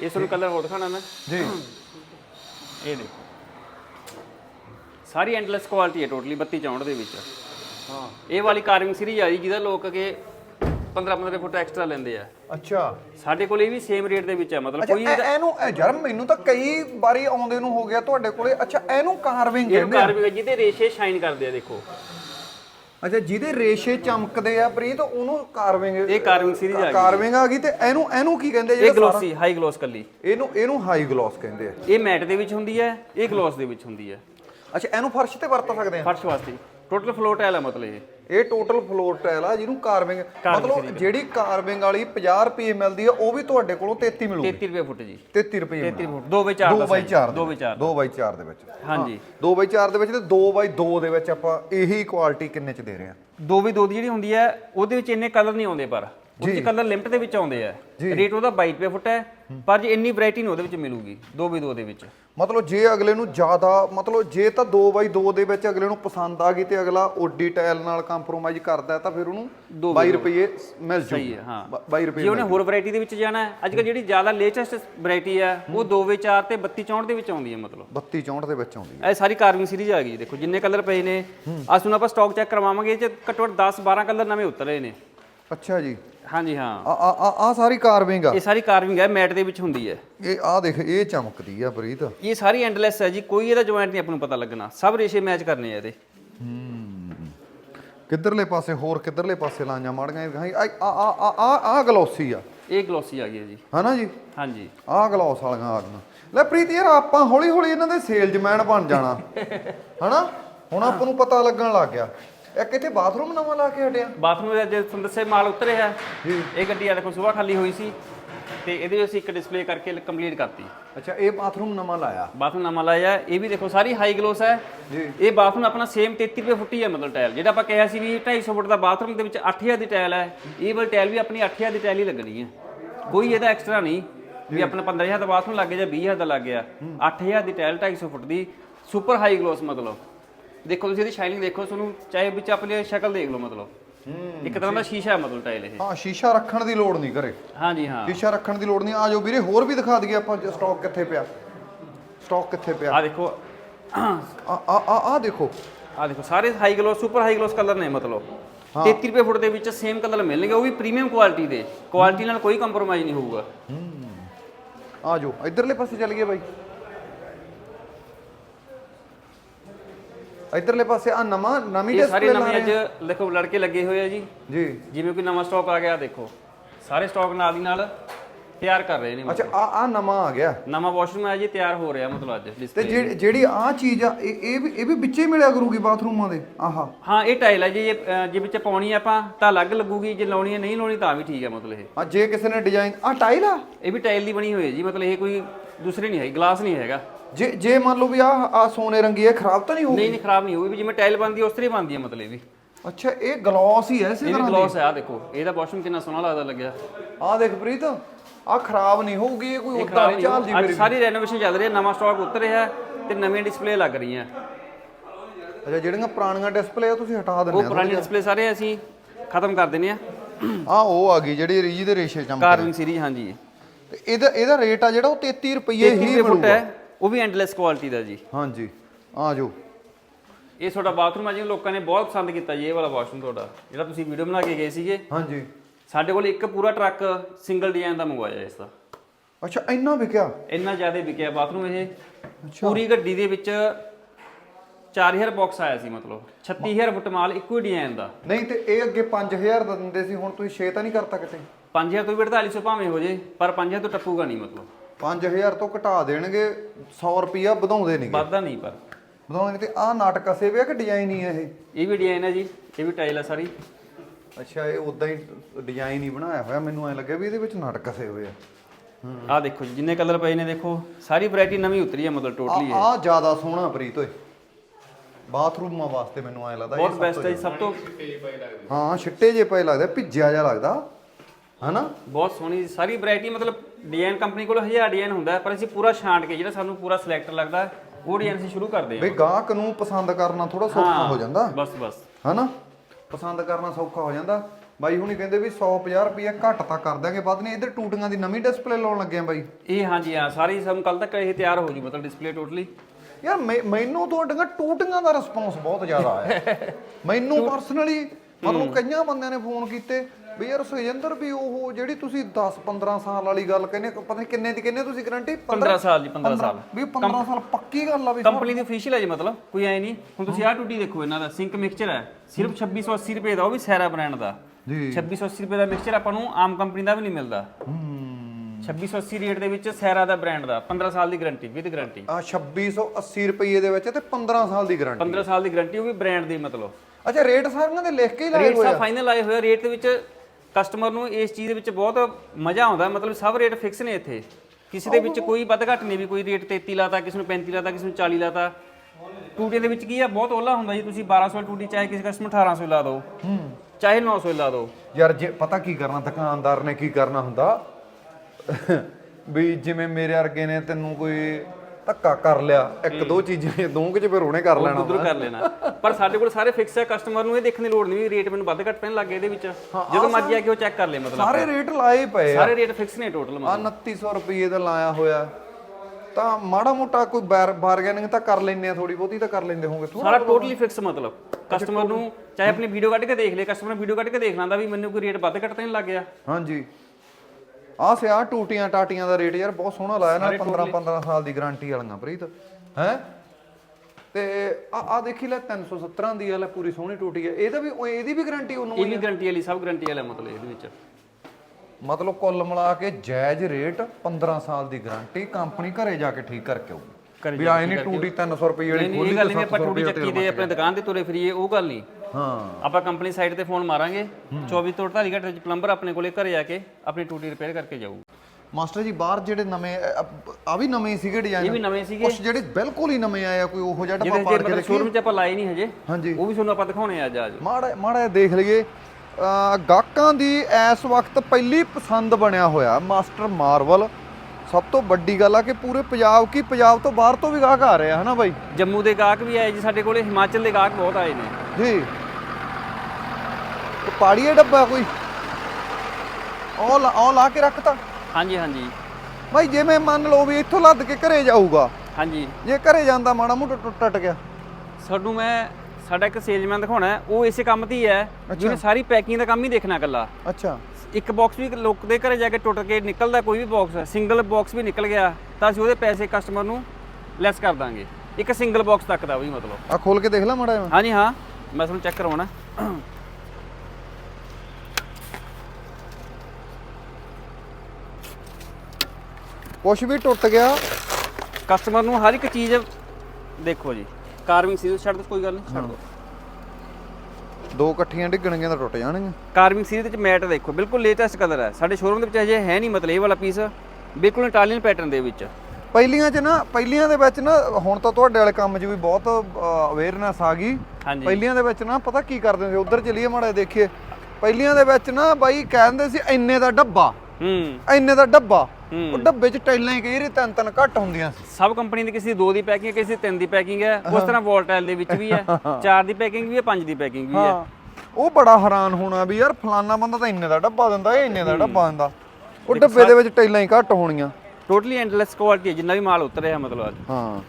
ਇਹ ਤੁਹਾਨੂੰ ਕਲਰ ਹੋਰ ਦਿਖਾਣਾ ਮੈਂ। ਜੀ। ਇਹ ਦੇਖੋ। ਸਾਰੀ ਐਂਡਲੈਸ ਕੁਆਲਿਟੀ ਹੈ ਟੋਟਲੀ 32 64 ਦੇ ਵਿੱਚ। ਹਾਂ। ਇਹ ਵਾਲੀ ਕਾਰਵਿੰਗ ਸੀਰੀਜ਼ ਆ ਜੀ ਜਿਹਦਾ ਲੋਕ ਕਿ 15 15 ਫੁੱਟ ਐਕਸਟਰਾ ਲੈਂਦੇ ਆ। ਅੱਛਾ। ਸਾਡੇ ਕੋਲ ਇਹ ਵੀ ਸੇਮ ਰੇਟ ਦੇ ਵਿੱਚ ਹੈ ਮਤਲਬ ਅੱਛਾ ਕੋਈ ਇਹ- ਇਹਨੂੰ ਇਹ ਯਾਰ ਮੈਨੂੰ ਤਾਂ ਕਈ ਵਾਰੀ ਆਉਂਦੇ ਨੂੰ ਹੋ ਗਿਆ ਤੁਹਾਡੇ ਕੋਲੇ। ਅੱਛਾ ਇਹਨੂੰ ਕਾਰਵਿੰਗ ਇਹ ਕਹਿੰਦੇ ਆ। ਕਾਰਵਿੰਗ ਜਿਹਦੇ ਰੇਸ਼ੇ ਸ਼ਾਈਨ ਕਰਦੇ ਆ ਦੇਖੋ। ਅੱਛਾ ਜਿਹਦੇ ਰੇਸ਼ੇ ਚਮਕਦੇ ਆ ਪ੍ਰੀਤ ਉਹਨੂੰ ਕਾਰਵਿੰਗ ਇਹ ਕਾਰਵਿੰਗ ਸੀਰੀਜ਼ ਆ ਗਈ। ਕਾਰਵਿੰਗ ਆ ਗਈ ਤੇ ਇਹਨੂੰ ਇਹਨੂੰ ਕੀ ਕਹਿੰਦੇ ਇਹ ਸਾਰਾ- ਗਲੋਸੀ ਹਾਈ ਗਲੋਸ ਕੱਲੀ। ਇਹਨੂੰ ਇਹਨੂੰ ਹਾਈ ਗਲੋਸ ਕਹਿੰਦੇ ਆ। ਇਹ ਮੈਟ ਦੇ ਵਿੱਚ ਹੁੰਦੀ ਹੈ ਇਹ ਗਲੋਸ ਦੇ ਵਿੱਚ ਹੁੰਦੀ ਹੈ ਅੱਛਾ ਇਹਨੂੰ ਫਰਸ਼ ਤੇ ਵਰਤ ਸਕਦੇ ਆ? ਫਰਸ਼ ਵਾਸਤੇ। ਟੋਟਲ ਫਲੋਰ ਟਾਇਲ ਹੈ ਮਤਲਬ ਇਹ। ਇਹ ਟੋਟਲ ਫਲੋਰ ਟਾਇਲ ਆ ਜਿਹਨੂੰ ਕਾਰਵਿੰਗ ਮਤਲਬ ਜਿਹੜੀ ਕਾਰਵਿੰਗ ਵਾਲੀ 50 ਰੁਪਏ ਮਿਲਦੀ ਆ ਉਹ ਵੀ ਤੁਹਾਡੇ ਕੋਲੋਂ 33 ਮਿਲੂਗੀ। 33 ਰੁਪਏ ਫੁੱਟ ਜੀ। 33 ਰੁਪਏ 33 ਫੁੱਟ 2 ਬਾਈ 4 2 ਬਾਈ 4 2 ਬਾਈ 4 2 ਬਾਈ 4 ਦੇ ਵਿੱਚ। ਹਾਂਜੀ। 2 ਬਾਈ 4 ਦੇ ਵਿੱਚ ਤੇ 2 ਬਾਈ 2 ਦੇ ਵਿੱਚ ਆਪਾਂ ਇਹੀ ਕੁਆਲਿਟੀ ਕਿੰਨੇ ਚ ਦੇ ਰਹੇ ਆ? 2 ਵੀ 2 ਦੀ ਜਿਹੜੀ ਹੁੰਦੀ ਹੈ ਉਹਦੇ ਵਿੱਚ ਇੰਨੇ ਕਲਰ ਨਹੀਂ ਆਉਂਦੇ ਪਰ। ਉਹਦੇ ਵਿੱਚ ਕਲਰ ਲਿਮਟ ਦੇ ਵਿੱਚ ਆਉਂਦੇ ਆ। ਰੇਟ ਉਹਦਾ 22 ਰੁਪਏ ਫੁੱਟ ਹੈ ਪਰ ਜੇ ਇੰਨੀ ਵੈਰਾਈਟੀ ਨਹੀਂ ਉਹਦੇ ਵਿੱਚ ਮਿਲੂਗੀ 2 ਵੀ 2 ਦੇ ਵਿੱਚ। ਮਤਲਬ ਜੇ ਅਗਲੇ ਨੂੰ ਜ਼ਿਆਦਾ ਮਤਲਬ ਜੇ ਤਾਂ 2 ਬਾਈ 2 ਦੇ ਵਿੱਚ ਅਗਲੇ ਨੂੰ ਪਸੰਦ ਆ ਗਈ ਤੇ ਅਗਲਾ ਓਡੀ ਟਾਇਲ ਨਾਲ ਕੰਪਰੋਮਾਈਜ਼ ਕਰਦਾ ਤਾਂ ਫਿਰ ਉਹਨੂੰ 22 ਰੁਪਏ ਮਿਲ ਜੂ। ਸਹੀ ਹੈ ਹਾਂ। 22 ਰੁਪਏ ਜੇ ਉਹਨੇ ਹੋਰ ਵੈਰਾਈਟੀ ਦੇ ਵਿੱਚ ਜਾਣਾ ਹੈ ਅੱਜ ਕੱਲ੍ਹ ਜਿਹੜੀ ਜ਼ਿਆਦਾ ਲੇਟੈਸਟ ਵੈਰਾਈਟੀ ਹੈ ਉਹ 2 ਵੀ 4 ਤੇ 32 64 ਦੇ ਵਿੱਚ ਆਉਂਦੀ ਹੈ ਮਤਲਬ। 32 64 ਦੇ ਵਿੱਚ ਆਉਂਦੀ ਹੈ। ਇਹ ਸਾਰੀ ਕਾਰਵਿੰਗ ਸੀਰੀਜ਼ ਆ ਗਈ ਜੀ, ਦੇਖੋ ਜਿੰਨੇ ਕਲਰ ਪਏ ਨੇ ਅੱਜ ਹੁਣ ਆਪਾਂ ਸਟਾਕ ਚੈੱਕ ਕਰਵਾਵਾਂਗੇ 'ਚ ਘੱਟੋ ਘੱਟ 10 12 ਕਲਰ ਨਵੇਂ ਉਤਰ ਨੇ। ਅੱਛਾ ਜੀ। ਹਾਂਜੀ ਹਾਂ। ਆ ਆ ਆ- ਆ ਸਾਰੀ ਕਾਰਵਿੰਗ ਆ। ਇਹ ਸਾਰੀ ਕਾਰਵਿੰਗ ਹੈ ਮੈਟ ਦੇ ਵਿੱਚ ਹੁੰਦੀ ਹੈ। ਇਹ ਆ ਦੇਖ ਇਹ ਚਮਕਦੀ ਆ ਪ੍ਰੀਤ। ਇਹ ਸਾਰੀ ਐਂਡਲੈਸ ਹੈ ਜੀ ਕੋਈ ਇਹਦਾ ਜੁਆਇੰਟ ਨਹੀਂ ਆਪਾਂ ਨੂੰ ਪਤਾ ਲੱਗਣਾ। ਸਭ ਰੇਸ਼ੇ ਮੈਚ ਕਰਨੇ ਆ ਇਹਦੇ। ਕਿੱਧਰਲੇ ਪਾਸੇ ਹੋਰ ਕਿੱਧਰਲੇ ਪਾਸੇ ਲਾਈਆਂ ਮਾੜੀਆਂ ਆ ਆ ਆ ਆ ਆ ਗਲੋਸੀ ਆ। ਇਹ ਗਲੋਸੀ ਆ ਗਈ ਹੈ ਜੀ। ਹਨਾ ਜੀ? ਹਾਂਜੀ। ਆਹ ਗਲੋਸ ਵਾਲੀਆਂ ਆ ਗਈਆਂ। ਲੈ ਪ੍ਰੀਤ ਯਾਰ ਆਪਾਂ ਹੌਲੀ ਹੌਲੀ ਇਹਨਾਂ ਦੇ ਸੇਲਜ਼ਮੈਨ ਬਣ ਜਾਣਾ। ਹਨਾ? ਹੁਣ ਆਪਾਂ ਨੂੰ ਪਤਾ ਲੱਗਣ ਲੱਗ ਗਿਆ। ਇੱਕ ਇੱਥੇ ਬਾਥਰੂਮ ਨਵਾਂ ਲਾ ਕੇ ਹਟਿਆ। ਬਾਥਰੂਮ ਦੇ ਜੇ ਤੁਹਾਨੂੰ ਦੱਸਿਆ ਮਾਲ ਉਤਰਿਆ ਇਹ ਗੱਡੀ ਆ ਦੇਖੋ ਸਵੇਰ ਖਾਲੀ ਹੋਈ ਸੀ ਤੇ ਇਹਦੇ ਵਿੱਚ ਅਸੀਂ ਇੱਕ ਡਿਸਪਲੇ ਕਰਕੇ ਕੰਪਲੀਟ ਕਰਤੀ। ਅੱਛਾ ਇਹ ਬਾਥਰੂਮ ਨਵਾਂ ਲਾਇਆ। ਬਾਥਰੂਮ ਨਵਾਂ ਲਾਇਆ। ਇਹ ਵੀ ਦੇਖੋ ਸਾਰੀ ਹਾਈ ਗਲੋਸ ਹੈ। ਜੀ। ਇਹ ਬਾਥਰੂਮ ਆਪਣਾ ਸੇਮ 33 ਰੁਪਏ ਫੁੱਟ ਹੀ ਹੈ ਮਤਲਬ ਟਾਇਲ ਜਿਹੜਾ ਆਪਾਂ ਕਿਹਾ ਸੀ ਵੀ 250 ਫੁੱਟ ਦਾ ਬਾਥਰੂਮ ਦੇ ਵਿੱਚ 8000 ਦੀ ਟਾਇਲ ਹੈ ਇਹ ਵਾਲੀ ਟਾਇਲ ਵੀ ਆਪਣੀ 8000 ਦੀ ਟਾਇਲ ਹੀ ਲੱਗਣੀ ਹੈ। ਕੋਈ ਇਹਦਾ ਐਕਸਟਰਾ ਨਹੀਂ ਵੀ ਆਪਣਾ 15000 ਦਾ ਬਾਥਰੂਮ ਲੱਗ ਗਿਆ ਜਾਂ 20000 ਦਾ ਲੱਗ ਗਿਆ। 8000 ਦੀ ਟਾਇਲ 250 ਫੁੱਟ ਦੀ ਸੁਪਰ ਹਾਈ ਗਲੋਸ ਮਤਲਬ। ਦੇਖੋ ਤੁਸੀਂ ਇਹਦੀ ਸ਼ਾਈਨਿੰਗ ਦੇਖੋ ਤੁਹਾਨੂੰ ਚਾਹੇ ਵਿੱਚ ਆਪਣੀ ਸ਼ਕਲ ਦੇਖ ਲਓ ਮਤਲਬ। ਇੱਕ ਤਰ੍ਹਾਂ ਦਾ ਸ਼ੀਸ਼ਾ ਹੈ ਮਤਲਬ ਟਾਇਲ ਇਹ। ਹਾਂ ਸ਼ੀਸ਼ਾ ਰੱਖਣ ਦੀ ਲੋੜ ਨਹੀਂ ਘਰੇ। ਹਾਂਜੀ ਹਾਂ। ਸ਼ੀਸ਼ਾ ਰੱਖਣ ਦੀ ਲੋੜ ਨਹੀਂ। ਆ ਜਾਓ ਵੀਰੇ ਹੋਰ ਵੀ ਦਿਖਾ ਦਈਏ ਆਪਾਂ ਸਟਾਕ ਕਿੱਥੇ ਪਿਆ। ਸਟਾਕ ਕਿੱਥੇ ਪਿਆ? ਆ ਦੇਖੋ। ਆ ਆ ਆ ਦੇਖੋ। ਆ ਦੇਖੋ ਸਾਰੇ high gloss super high gloss colour ਨੇ ਮਤਲਬ। 33 ਰੁਪਏ ਫੁੱਟ ਦੇ ਵਿੱਚ ਸੇਮ ਕਲਰ ਮਿਲਣਗੇ ਉਹ ਵੀ ਪ੍ਰੀਮੀਅਮ ਕੁਆਲਿਟੀ ਦੇ। ਕੁਆਲਿਟੀ ਨਾਲ ਕੋਈ ਕੰਪਰੋਮਾਈਜ਼ ਨਹੀਂ ਹੋਊਗਾ। ਆ ਜਾਓ ਇਧਰਲੇ ਪਾਸੇ ਚੱਲ ਗਏ ਬਾਈ। ਇਧਰਲੇ ਪਾਸੇ ਆ ਨਵਾਂ ਨਵੀਂ ਇਹ ਸਾਰੇ ਡਿਸਪਲੇ ਲਾ ਨਵੇਂ ਰਹੇ ਅੱਜ ਦੇਖੋ ਲੜਕੇ ਲੱਗੇ ਹੋਏ ਆ ਜੀ। ਜੀ। ਜਿਵੇਂ ਕੋਈ ਨਵਾਂ ਸਟਾਕ ਆ ਗਿਆ ਦੇਖੋ। ਸਾਰੇ ਸਟਾਕ ਨਾਲ ਦੀ ਨਾਲ ਤਿਆਰ ਕਰ ਰਹੇ ਨੇ ਅੱਛਾ ਆ ਆ ਨਵਾਂ ਆ ਗਿਆ। ਨਵਾਂ ਵਾਸ਼ਰੂਮ ਹੈ ਜੀ ਤਿਆਰ ਹੋ ਰਿਹਾ ਮਤਲਬ ਅੱਜ ਤੇ ਡਿਸਪਲੇ ਜਿਹੜੀ ਜਿਹੜੀ ਆ ਚੀਜ਼ ਆ ਇਹ ਇਹ ਵੀ ਇਹ ਵੀ ਵਿੱਚੇ ਹੀ ਮਿਲਿਆ ਕਰੂਗੀ ਬਾਥਰੂਮਾਂ ਦੇ? ਆਹਾ। ਹਾਂ ਇਹ ਟਾਈਲ ਹੈ ਜੀ ਇਹ, ਅ, ਜੇ ਵਿੱਚ ਪਾਉਣੀ ਆ ਆਪਾਂ ਤਾਂ ਅਲੱਗ ਲੱਗੂਗੀ ਜੇ ਲਾਉਣੀ ਹੈ ਨਹੀਂ ਲਾਉਣੀ ਤਾਂ ਵੀ ਠੀਕ ਹੈ ਮਤਲਬ ਇਹ। ਆ ਜੇ ਕਿਸੇ ਨੇ ਡਿਜ਼ਾਈਨ ਆ ਟਾਈਲ ਆ? ਇਹ ਵੀ ਟਾਈਲ ਦੀ ਬਣੀ ਹੋਈ ਹੈ ਜੀ ਮਤਲਬ ਇਹ ਕੋਈ ਦੂਸਰੀ ਨਹੀਂ ਹੈ ਗਲਾਸ ਨਹੀਂ ਹੈਗਾ। ਜੇ ਜੇ ਮੰਨ ਲਓ ਵੀ ਆ ਆ ਸੋਨੇ ਰੰਗੀ ਇਹ ਖਰਾਬ ਤਾਂ ਨਹੀਂ ਹੋਊਗੀ? ਨਹੀਂ ਨਹੀਂ ਖਰਾਬ ਨਹੀਂ ਹੋਊਗੀ ਵੀ ਜਿਵੇਂ ਟਾਈਲ ਬਣਦੀ ਹੈ ਉਸ ਤਰ੍ਹਾਂ ਹੀ ਬਣਦੀ ਹੈ ਮਤਲਬ ਇਹ। ਵੀ ਅੱਛਾ ਇਹ ਗਲਾਸ ਹੀ ਐ ਇਸੇ ਇਹ ਵੀ ਤਰ੍ਹਾਂ ਗਲੋਸ ਹੈ ਆ ਦੇਖੋ ਇਹਦਾ ਵਾਸ਼ਰੂਮ ਕਿੰਨਾ ਸੋਹਣਾ ਲੱਗਦਾ ਲੱਗਿਆ। ਆ ਦੇਖ ਪ੍ਰੀਤ ਆ ਖਰਾਬ ਨਹੀਂ ਹੋਊਗੀ ਇਹ ਕੋਈ ਉਦਾਂ ਨਹੀਂ ਚੱਲਦੀ ਅੱਜ ਮੇਰੀ ਸਾਰੀ ਰੈਨੋਵੇਸ਼ਨ ਚੱਲ ਰਹੀ ਹੈ ਨਵਾਂ ਸਟਾਕ ਉਤਰ ਰਿਹਾ ਹੈ ਤੇ ਨਵੀਆਂ ਡਿਸਪਲੇ ਲੱਗ ਰਹੀਆਂ ਅੱਛਾ ਜਿਹੜੀਆਂ ਪੁਰਾਣੀਆਂ ਡਿਸਪਲੇ ਆ ਤੁਸੀਂ ਹਟਾ ਦਿੰਦੇ ਉਹ ਆ ਪੁਰਾਣੀ ਡਿਸਪਲੇ ਸਾਰੇ ਅਸੀਂ ਖਤਮ ਕਰ ਦਿੰਨੇ ਆ। ਆ ਉਹ ਆ ਗਈ ਜਿਹੜੀ ਰੀਜ ਦੇ ਰੇਸ਼ੇ ਚਮਕ ਕਾਰਵਿੰਗ ਸੀਰੀਜ਼ ਹਾਂਜੀ। ਤੇ ਇਹਦਾ ਇਹਦਾ ਰੇਟ ਆ ਜਿਹੜਾ ਉਹ 33 ਰੁਪਏ ਹੀ 33 ਰੁਪਏ ਫੁੱਟ ਮਿਲੂਗਾ ਹੈ। ਉਹ ਵੀ ਐਂਡਲੈਸ ਕੁਆਲਿਟੀ ਦਾ ਜੀ। ਹਾਂਜੀ ਆ ਜਾਓ। ਇਹ ਤੁਹਾਡਾ ਬਾਥਰੂਮ ਆ ਜੀ ਲੋਕਾਂ ਨੇ ਬਹੁਤ ਪਸੰਦ ਕੀਤਾ ਜੀ ਇਹ ਵਾਲਾ ਵਾਸ਼ਰੂਮ ਤੁਹਾਡਾ ਜਿਹੜਾ ਤੁਸੀਂ ਵੀਡੀਓ ਬਣਾ ਕੇ ਗਏ ਸੀਗੇ। ਹਾਂਜੀ। ਸਾਡੇ ਕੋਲ ਇੱਕ ਪੂਰਾ ਟਰੱਕ ਸਿੰਗਲ ਡਿਜ਼ਾਈਨ ਦਾ ਮੰਗਵਾਇਆ ਇਸ ਦਾ। ਅੱਛਾ ਇੰਨਾ ਵਿਕਿਆ? ਇੰਨਾ ਜ਼ਿਆਦਾ ਵਿਕਿਆ ਬਾਥਰੂਮ ਇਹ। ਪੂਰੀ ਗੱਡੀ ਦੇ ਵਿੱਚ 4000 ਬਾਕਸ ਆਇਆ ਸੀ ਮਤਲਬ। 36000 ਫੁੱਟ ਮਾਲ ਇੱਕੋ ਹੀ ਡਿਜ਼ਾਈਨ ਦਾ। ਨਹੀਂ ਤੇ ਇਹ ਅੱਗੇ 5000 ਦਾ ਦਿੰਦੇ ਸੀ ਹੁਣ ਤੁਸੀਂ 6 ਤਾਂ ਨਹੀਂ ਕਰਤਾ ਕਿਤੇ? 5000 ਤੋਂ ਵੀ 4800 ਭਾਵੇਂ ਹੋ ਜੇ ਪਰ 5000 ਤੋਂ ਟੱਪੂਗਾ ਨਹੀਂ ਮਤਲਬ। 5000 ਤੋਂ ਘਟਾ ਦੇਣਗੇ 100 ਰੁਪਿਆ ਵਧਾਉਂਦੇ ਨਹੀਂਗੇ ਵੱਧਦਾ ਨਹੀਂ ਪਰ। ਵਧਾਉਂਦੇ ਨਹੀਂ ਤੇ ਆ ਨਾਟਕ ਕਸੇ ਵੇ ਕਿ ਡਿਜ਼ਾਈਨ ਹੀ ਆ ਇਹ? ਇਹ ਵੀ ਡਿਜ਼ਾਈਨ ਹੈ ਜੀ ਇਹ ਵੀ ਟਾਈਲ ਹੈ ਸਾਰੀ। ਅੱਛਾ ਇਹ ਉਦਾਂ ਹੀ ਡਿਜ਼ਾਈਨ ਹੀ ਬਣਾਇਆ ਹੋਇਆ ਮੈਨੂੰ ਐ ਲੱਗਿਆ ਵੀ ਇਹਦੇ ਵਿੱਚ ਨਾਟਕ ਕਸੇ ਹੋਏ ਆ ਆਹ ਦੇਖੋ ਜੀ ਜਿੰਨੇ ਕਲਰ ਪਏ ਨੇ ਦੇਖੋ ਸਾਰੀ ਵੈਰਾਈਟੀ ਨਵੀਂ ਉਤਰੀ ਹੈ ਮਤਲਬ ਟੋਟਲੀ ਆ ਜ਼ਿਆਦਾ ਸੋਹਣਾ ਪ੍ਰੀਤ ਓਏ। ਬਾਥਰੂਮਾਂ ਵਾਸਤੇ ਮੈਨੂੰ ਐ ਲੱਗਦਾ ਬਹੁਤ ਬੈਸਟ ਹੈ ਜੀ ਸਭ ਤੋਂ ਹਾਂ ਛਿੱਟੇ ਜੇ ਪਏ ਲੱਗਦਾ ਭਿੱਜਿਆ ਜਿਹਾ ਲੱਗਦਾ। ਹਨਾ? ਬਹੁਤ ਸੋਹਣੀ ਸਾਰੀ ਵੈਰਾਈਟੀ ਮਤਲਬ ਡਿਜ਼ਾਈਨ ਕੰਪਨੀ ਕੋਲ 1000 ਡਿਜ਼ਾਈਨ ਹੁੰਦਾ ਹੈ, ਪਰ ਅਸੀਂ ਪੂਰਾ ਛਾਂਟ ਕੇ ਜਿਹੜਾ ਸਾਨੂੰ ਪੂਰਾ ਸਿਲੈਕਟ ਲੱਗਦਾ ਹੈ, ਉਹ ਡਿਜ਼ਾਈਨ ਅਸੀਂ ਸ਼ੁਰੂ ਕਰਦੇ ਬਈ ਗਾਹਕ ਨੂੰ ਪਸੰਦ ਕਰਨਾ ਥੋੜਾ ਸੌਖਾ ਹੋ ਜਾਂਦਾ। ਹਾਂ ਬਸ ਬਸ। ਹਨਾ? ਪਸੰਦ ਕਰਨਾ ਸੌਖਾ ਹੋ ਜਾਂਦਾ। ਬਾਈ ਹੁਣੀ ਕਹਿੰਦੇ ਵੀ 150 ਰੁਪਏ ਘੱਟ ਤਾਂ ਕਰ ਦਾਂਗੇ ਵੱਧ ਨਹੀਂ ਇੱਧਰ ਟੂਟੀਆਂ ਦੀ ਨਵੀਂ ਡਿਸਪਲੇ ਲਾਉਣ ਲੱਗੇ ਆ ਬਾਈ। ਇਹ ਹਾਂਜੀ ਹਾਂ ਸਾਰੀ ਸਮ ਕੱਲ ਤੱਕ ਇਹ ਤਿਆਰ ਹੋ ਜੂ ਮਤਲਬ ਡਿਸਪਲੇ ਟੋਟਲੀ ਯਾਰ ਮੈਂ- ਮੈਨੂੰ ਤੁਹਾਡੀਆਂ ਟੂਟੀਆਂ ਦਾ ਰਿਸਪੌਂਸ ਬਹੁਤ ਜ਼ਿਆਦਾ ਆਇਆ। ਮੈਨੂੰ ਪਰਸਨਲੀ ਮਤਲਬ ਕਈਆਂ ਬੰਦਿਆਂ ਨੇ ਫੋਨ ਕੀਤੇ ਵੀ ਯਾਰ ਸੁਖਜਿੰਦਰ ਵੀ ਉਹ ਜਿਹੜੀ ਤੁਸੀਂ 10 15 ਸਾਲ ਵਾਲੀ ਗੱਲ ਕਹਿੰਦੇ ਪਤਾ ਨਹੀਂ ਕਿੰਨੇ ਦੀ ਕਹਿੰਦੇ ਤੁਸੀਂ ਗਾਰੰਟੀ 15 ਸਾਲ ਜੀ 15 ਸਾਲ। ਵੀ 15 ਸਾਲ ਪੱਕੀ ਗੱਲ ਆ ਵੀ ਕੰਪਨੀ ਦੀ ਅਫੀਸ਼ੀਅਲ ਹੈ ਜੀ ਮਤਲਬ ਕੋਈ ਐ ਨਹੀਂ ਹੁਣ ਤੁਸੀਂ ਆਹ ਟੂਟੀ ਦੇਖੋ ਇਹਨਾਂ ਦਾ ਸਿੰਕ ਮਿਕਸਚਰ ਹੈ। ਸਿਰਫ 2680 ਰੁਪਏ ਦਾ ਉਹ ਵੀ ਸੈਰਾ ਬ੍ਰਾਂਡ ਦਾ। ਜੀ। 2680 ਰੁਪਏ ਦਾ ਮਿਕਸਚਰ ਆਪਾਂ ਨੂੰ ਆਮ ਕੰਪਨੀ ਦਾ ਵੀ ਨਹੀਂ ਮਿਲਦਾ। 2680 ਰੇਟ ਦੇ ਵਿੱਚ ਸੈਰਾ ਦਾ ਬ੍ਰਾਂਡ ਦਾ 15 ਸਾਲ ਦੀ ਗਾਰੰਟੀ ਵਿਦ ਗਾਰੰਟੀ ਆ 2680 ਰੁਪਏ ਦੇ ਵਿੱਚ ਤੇ 15 ਸਾਲ ਦੀ ਗਾਰੰਟੀ 15 ਸਾਲ ਦੀ ਗਾਰੰਟੀ ਉਹ ਵੀ ਬ੍ਰਾਂਡ ਦੀ ਮਤਲਬ। ਅੱਛਾ ਰੇਟ ਸਾਰਿਆਂ ਦੇ ਲਿਖ ਕੇ ਹੀ ਲਾਏ ਰੇਟ ਹੋਏ ਆ? ਫਾਈਨਲ ਆਏ ਹੋਏ ਰੇਟ ਦੇ ਵਿੱਚ ਕਸਟਮਰ ਨੂੰ ਇਸ ਚੀਜ਼ ਦੇ ਵਿੱਚ ਬਹੁਤ ਮਜ਼ਾ ਆਉਂਦਾ ਮਤਲਬ ਸਭ ਰੇਟ ਫਿਕਸ ਨੇ ਇੱਥੇ। ਕਿਸੇ ਦੇ ਵਿੱਚ ਕੋਈ ਵੱਧ ਘੱਟ ਨਹੀਂ ਵੀ ਕੋਈ ਰੇਟ 33 ਲਾਤਾ ਕਿਸੇ ਨੂੰ 35 ਲਾਤਾ ਕਿਸੇ ਨੂੰ 40 ਲਾਤਾ। ਟੂਟੀਆਂ ਦੇ ਵਿੱਚ ਕੀ ਆ ਬਹੁਤ ਓਲਾ ਹੁੰਦਾ ਜੀ ਤੁਸੀਂ 1200 ਟੂਟੀ ਚਾਹੇ ਕਿਸੇ ਕਸਟਮਰ 1800 ਲਾ ਦਿਓ ਚਾਹੇ 900 ਲਾ ਦਿਓ ਯਾਰ ਜੇ ਪਤਾ ਕੀ ਕਰਨਾ ਦੁਕਾਨਦਾਰ ਨੇ ਕੀ ਕਰਨਾ ਹੁੰਦਾ? ਵੀ ਜਿਵੇਂ ਮੇਰੇ ਵਰਗੇ ਨੇ ਤੈਨੂੰ ਕੋਈ ਧੱਕਾ ਕਰ ਲਿਆ। ਇੱਕ ਦੋ ਚੀਜ਼ਾਂ ਦੋ ਕੁ ਚ ਫਿਰ ਉਹਨੇ ਕਰ ਲੈਣਾ ਉਧਰ ਕਰ ਲੈਣਾ। ਪਰ ਸਾਡੇ ਕੋਲ ਸਾਰੇ ਫਿਕਸ ਹੈ ਕਸਟਮਰ ਨੂੰ ਇਹ ਦੇਖਣ ਦੀ ਲੋੜ ਨਹੀਂ ਵੀ ਰੇਟ ਮੈਨੂੰ ਵੱਧ ਘੱਟ ਪੈਣ ਲੱਗੇ ਇਹਦੇ ਵਿੱਚ। ਜਦੋਂ ਮਰਜ਼ੀ ਆ ਕੇ ਉਹ ਚੈੱਕ ਕਰ ਲੇ ਮਤਲਬ। ਸਾਰੇ ਰੇਟ ਲਾਏ ਪਏ ਆ। ਸਾਰੇ ਰੇਟ ਫਿਕਸ ਨੇ ਟੋਟਲ ਆ 2900 ਰੁਪਏ ਦਾ ਲਾਇਆ ਹੋਇਆ। ਤਾਂ ਮਾੜਾ ਮੋਟਾ ਕੋਈ ਬਾਰਗੇਨਿੰਗ ਤਾਂ ਕਰ ਲੈਂਦੇ ਆ ਥੋੜੀ ਬਹੁਤੀ ਤਾਂ ਕਰ ਲੈਂਦੇ ਹੋਗੇ ਸਾਰਾ ਟੋਟਲੀ ਫਿਕਸ ਮਤਲਬ। ਕਸਟਮਰ ਨੂੰ ਚਾਹੇ ਆਪਣੀ ਵੀਡੀਓ ਕੱਢ ਕੇ ਦੇਖ ਲੇ ਕਸਟਮਰ ਵੀਡੀਓ ਕੱਢ ਕੇ ਦੇਖ ਲੈਂਦਾ ਵੀ ਮੈਨੂੰ ਕੋਈ ਰੇਟ ਵੱਧ ਘੱਟ ਤਾਂ ਨਹੀਂ ਲੱਗ ਗਿਆ। ਹਾਂਜੀ। ਆ ਸਿਆ ਟੂਟੀਆਂ ਟਾਟੀਆਂ ਦਾ ਰੇਟ ਯਾਰ ਬਹੁਤ ਸੋਹਣਾ ਲਾਇਆ ਨਾ 15 15 ਸਾਲ ਦੀ ਗਾਰੰਟੀ ਵਾਲੀਆਂ ਪ੍ਰੀਤ ਹੈ? ਤੇ ਆ ਆ ਦੇਖੀ ਲੈ 317 ਦੀ ਆ ਲੈ ਪੂਰੀ ਸੋਹਣੀ ਟੂਟੀ ਹੈ ਇਹਦਾ ਵੀ ਇਹਦੀ ਵੀ ਗਾਰੰਟੀ ਉਹਨੂੰ ਇਹ ਵੀ ਗਾਰੰਟੀ ਵਾਲੀ ਸਭ ਗਾਰੰਟੀ ਵਾਲਾ ਮਤਲਬ ਇਹਦੇ ਵਿੱਚ। ਮਤਲਬ ਕੁੱਲ ਮਿਲਾ ਕੇ ਜਾਇਜ਼ ਰੇਟ 15 ਸਾਲ ਦੀ ਗਾਰੰਟੀ ਕੰਪਨੀ ਘਰੇ ਜਾ ਕੇ ਠੀਕ ਕਰਕੇ ਘਰੇ ਵੀ ਆਏ ਨਹੀਂ ਟੂਟੀ 300 ਰੁਪਏ ਵਾਲੀ ਨਹੀਂ ਇਹ ਗੱਲ ਨਹੀਂ ਆਪਾਂ ਟੂਟੀ ਚੱਕੀ ਦੇ ਆਪਣੇ ਦੁਕਾਨ ਤੇ ਤੁਰੇ ਫਿਰੀਏ ਉਹ ਗੱਲ ਨਹੀਂ। ਹਾਂ। ਆਪਾਂ ਕੰਪਨੀ ਸਾਈਟ ਤੇ ਫੋਨ ਮਾਰਾਂਗੇ। 24 ਤੋਂ 48 ਘੰਟੇ ਵਿੱਚ ਪਲੰਬਰ ਆਪਣੇ ਕੋਲੇ ਘਰੇ ਆ ਕੇ ਆਪਣੀ ਟੂਟੀ ਰਿਪੇਅਰ ਕਰਕੇ ਜਾਊ। ਮਾਸਟਰ ਜੀ ਬਾਹਰ ਜਿਹੜੇ ਨਵੇਂ ਆ ਵੀ ਨਵੇਂ ਸੀਗੇ ਇਹ ਡਿਜ਼ਾਈਨ ਵੀ ਨਵੇਂ ਸੀਗੇ। ਕੁਝ ਜਿਹੜੇ ਬਿਲਕੁਲ ਹੀ ਨਵੇਂ ਆਏ ਆ ਕੋਈ ਉਹੋ ਜਿਹਾ ਡੱਬਾ ਜਿਹਦੇ ਪਾੜ ਕੇ ਮਤਲਬ ਸ਼ੋਰੂਮ 'ਚ ਆਪਾਂ ਲਾਏ ਨਹੀਂ ਹਜੇ। ਹਾਂਜੀ। ਉਹ ਵੀ ਤੁਹਾਨੂੰ ਆਪਾਂ ਦਿਖਾਉਣੇ ਆ ਅੱਜ ਅੱਜ। ਮਾੜਾ ਮਾੜਾ ਦੇਖ ਲਈਏ। ਗਾਹਕਾਂ ਦੀ ਇਸ ਵਕਤ ਪਹਿਲੀ ਪਸੰਦ ਬਣਿਆ ਹੋਇਆ ਮਾਸਟਰ ਮਾਰਵਲ। ਸਭ ਤੋਂ ਵੱਡੀ ਗੱਲ ਆ ਕਿ ਪੂਰੇ ਪੰਜਾਬ ਕੀ ਪੰਜਾਬ ਤੋਂ ਬਾਹਰ ਤੋਂ ਵੀ ਗਾਹਕ ਆ ਰਹੇ ਆ ਹਨਾ ਬਾਈ? ਜੰਮੂ ਦੇ ਗਾਹਕ ਵੀ ਆਏ ਜੀ ਸਾਡੇ ਕੋਲੇ ਹਿਮਾਚਲ ਦੇ ਗਾਹਕ ਬਹੁਤ ਆਏ ਨੇ। ਜੀ। ਪਾੜੀਏ ਡੱਬਾ ਕੋਈ? ਉਹ ਉਹ ਲਾ ਕੇ ਰੱਖਤਾ? ਹਾਂਜੀ ਹਾਂਜੀ। ਬਾਈ ਜਿਵੇਂ ਮੰਨ ਲਓ ਵੀ ਇੱਥੋਂ ਲੱਦ ਕੇ ਘਰੇ ਜਾਊਗਾ ਹਾਂਜੀ। ਜੇ ਘਰੇ ਜਾਂਦਾ ਮਾੜਾ ਮੋਟਾ ਟੁੱਟ ਟੱਟ ਗਿਆ। ਸਾਨੂੰ ਮੈਂ ਸਾਡਾ ਇੱਕ ਸੇਲਸਮੈਨ ਦਿਖਾਉਣਾ ਹੈ, ਉਹ ਇਸੇ ਕੰਮ ਤੇ ਹੀ ਹੈ ਜਿਹਨੇ ਸਾਰੀ ਪੈਕਿੰਗ ਦਾ ਕੰਮ ਹੀ ਦੇਖਣਾ ਇਕੱਲਾ। ਅੱਛਾ। ਇੱਕ ਬਾਕਸ ਵੀ ਲੋਕ ਦੇ ਘਰੇ ਜਾ ਕੇ ਟੁੱਟ ਕੇ ਨਿਕਲਦਾ ਕੋਈ ਵੀ ਬਾਕਸ ਸਿੰਗਲ ਬਾਕਸ ਵੀ ਨਿਕਲ ਗਿਆ ਤਾਂ ਅਸੀਂ ਉਹਦੇ ਪੈਸੇ ਕਸਟਮਰ ਨੂੰ ਲੈਸ ਕਰ ਦਾਂਗੇ। ਇੱਕ ਸਿੰਗਲ ਬਾਕਸ ਤੱਕ ਦਾ ਵੀ ਮਤਲਬ। ਆ ਖੋਲ ਕੇ ਦੇਖ ਲੈ ਮਾੜਾ ਜਿਹਾ। ਹਾਂਜੀ ਹਾਂ। ਮੈਂ ਤੁਹਾਨੂੰ ਚੈੱਕ ਕਰਵਾਉਣਾ ਕੁਛ ਵੀ ਟੁੱਟ ਗਿਆ। ਕਸਟਮਰ ਨੂੰ ਹਰ ਇੱਕ ਚੀਜ਼ ਦੇਖੋ ਜੀ। ਕਾਰਵਿੰਗ ਸੀਰੀਜ਼ ਛੱਡ ਦੋ ਕੋਈ ਗੱਲ ਨਹੀਂ ਛੱਡ ਦੋ। ਦੋ ਇਕੱਠੀਆਂ ਡਿੱਗਣਗੀਆਂ ਤਾਂ ਟੁੱਟ ਜਾਣਗੀਆਂ। ਕਾਰਵਿੰਗ ਸੀਰੀਜ਼ ਵਿੱਚ ਮੈਟ ਦੇਖੋ ਬਿਲਕੁਲ ਲੇਟੈਸਟ ਕਲਰ ਹੈ। ਸਾਡੇ ਸ਼ੋਰੂਮ ਦੇ ਵਿੱਚ ਅਜੇ ਹੈ ਨਹੀਂ ਮਤਲਬ ਇਹ ਵਾਲਾ ਪੀਸ ਬਿਲਕੁਲ ਇਟਾਲੀਅਨ ਪੈਟਰਨ ਦੇ ਵਿੱਚ। ਪਹਿਲੀਆਂ 'ਚ ਨਾ ਪਹਿਲੀਆਂ ਦੇ ਵਿੱਚ ਨਾ ਹੁਣ ਤਾਂ ਤੁਹਾਡੇ ਵਾਲੇ ਕੰਮ 'ਚ ਵੀ ਬਹੁਤ ਅਵੇਅਰਨੈਸ ਆ ਗਈ। ਹਾਂਜੀ। ਪਹਿਲੀਆਂ ਦੇ ਵਿੱਚ ਨਾ ਪਤਾ ਕੀ ਕਰਦੇ ਸੀ? ਉਧਰ ਚਲੀਏ ਮਾੜਾ ਜਿਹਾ ਦੇਖੀਏ। ਪਹਿਲੀਆਂ ਦੇ ਵਿੱਚ ਨਾ ਬਾਈ ਕਹਿੰਦੇ ਸੀ ਇੰਨੇ ਦਾ ਡੱਬਾ। ਹੂੰ। ਇੰਨੇ ਦਾ ਡੱਬਾ। ਉਹ ਡੱਬੇ 'ਚ ਟਾਈਲਾਂ ਹੀ ਕਈ ਰੀ ਤਿੰਨ ਤਿੰਨ ਘੱਟ ਹੁੰਦੀਆਂ ਸੀ। ਸਭ ਕੰਪਨੀ ਦੀ ਕਿਸੇ ਦੀ ਦੋ ਦੀ ਪੈਕਿੰਗ ਹੈ ਕਿਸੇ ਦੀ ਤਿੰਨ ਦੀ ਪੈਕਿੰਗ ਹੈ। ਉਸ ਤਰ੍ਹਾਂ ਵੋਲਟਾਈਲ ਦੇ ਵਿੱਚ ਵੀ ਹੈ ਚਾਰ ਦੀ ਪੈਕਿੰਗ ਵੀ ਹੈ ਪੰਜ ਦੀ ਪੈਕਿੰਗ ਵੀ ਹੈ। ਉਹ ਬੜਾ ਹੈਰਾਨ ਹੋਣਾ ਵੀ ਯਾਰ ਫਲਾਨਾ ਬੰਦਾ ਤਾਂ ਇੰਨੇ ਦਾ ਡੱਬਾ ਦਿੰਦਾ ਇਹ ਇੰਨੇ ਦਾ ਡੱਬਾ ਦਿੰਦਾ। ਉਹ ਡੱਬੇ ਦੇ ਵਿੱਚ ਟਾਈਲਾਂ ਹੀ ਘੱਟ ਹੋਣੀਆਂ। ਟੋਟਲੀ ਐਂਡਲੈਸ ਕੁਆਲਿਟੀ ਹੈ ਜਿੰਨਾ ਵੀ ਮਾਲ ਉਤਰਿਆ ਮਤਲਬ ਅੱਜ। ਹਾਂ।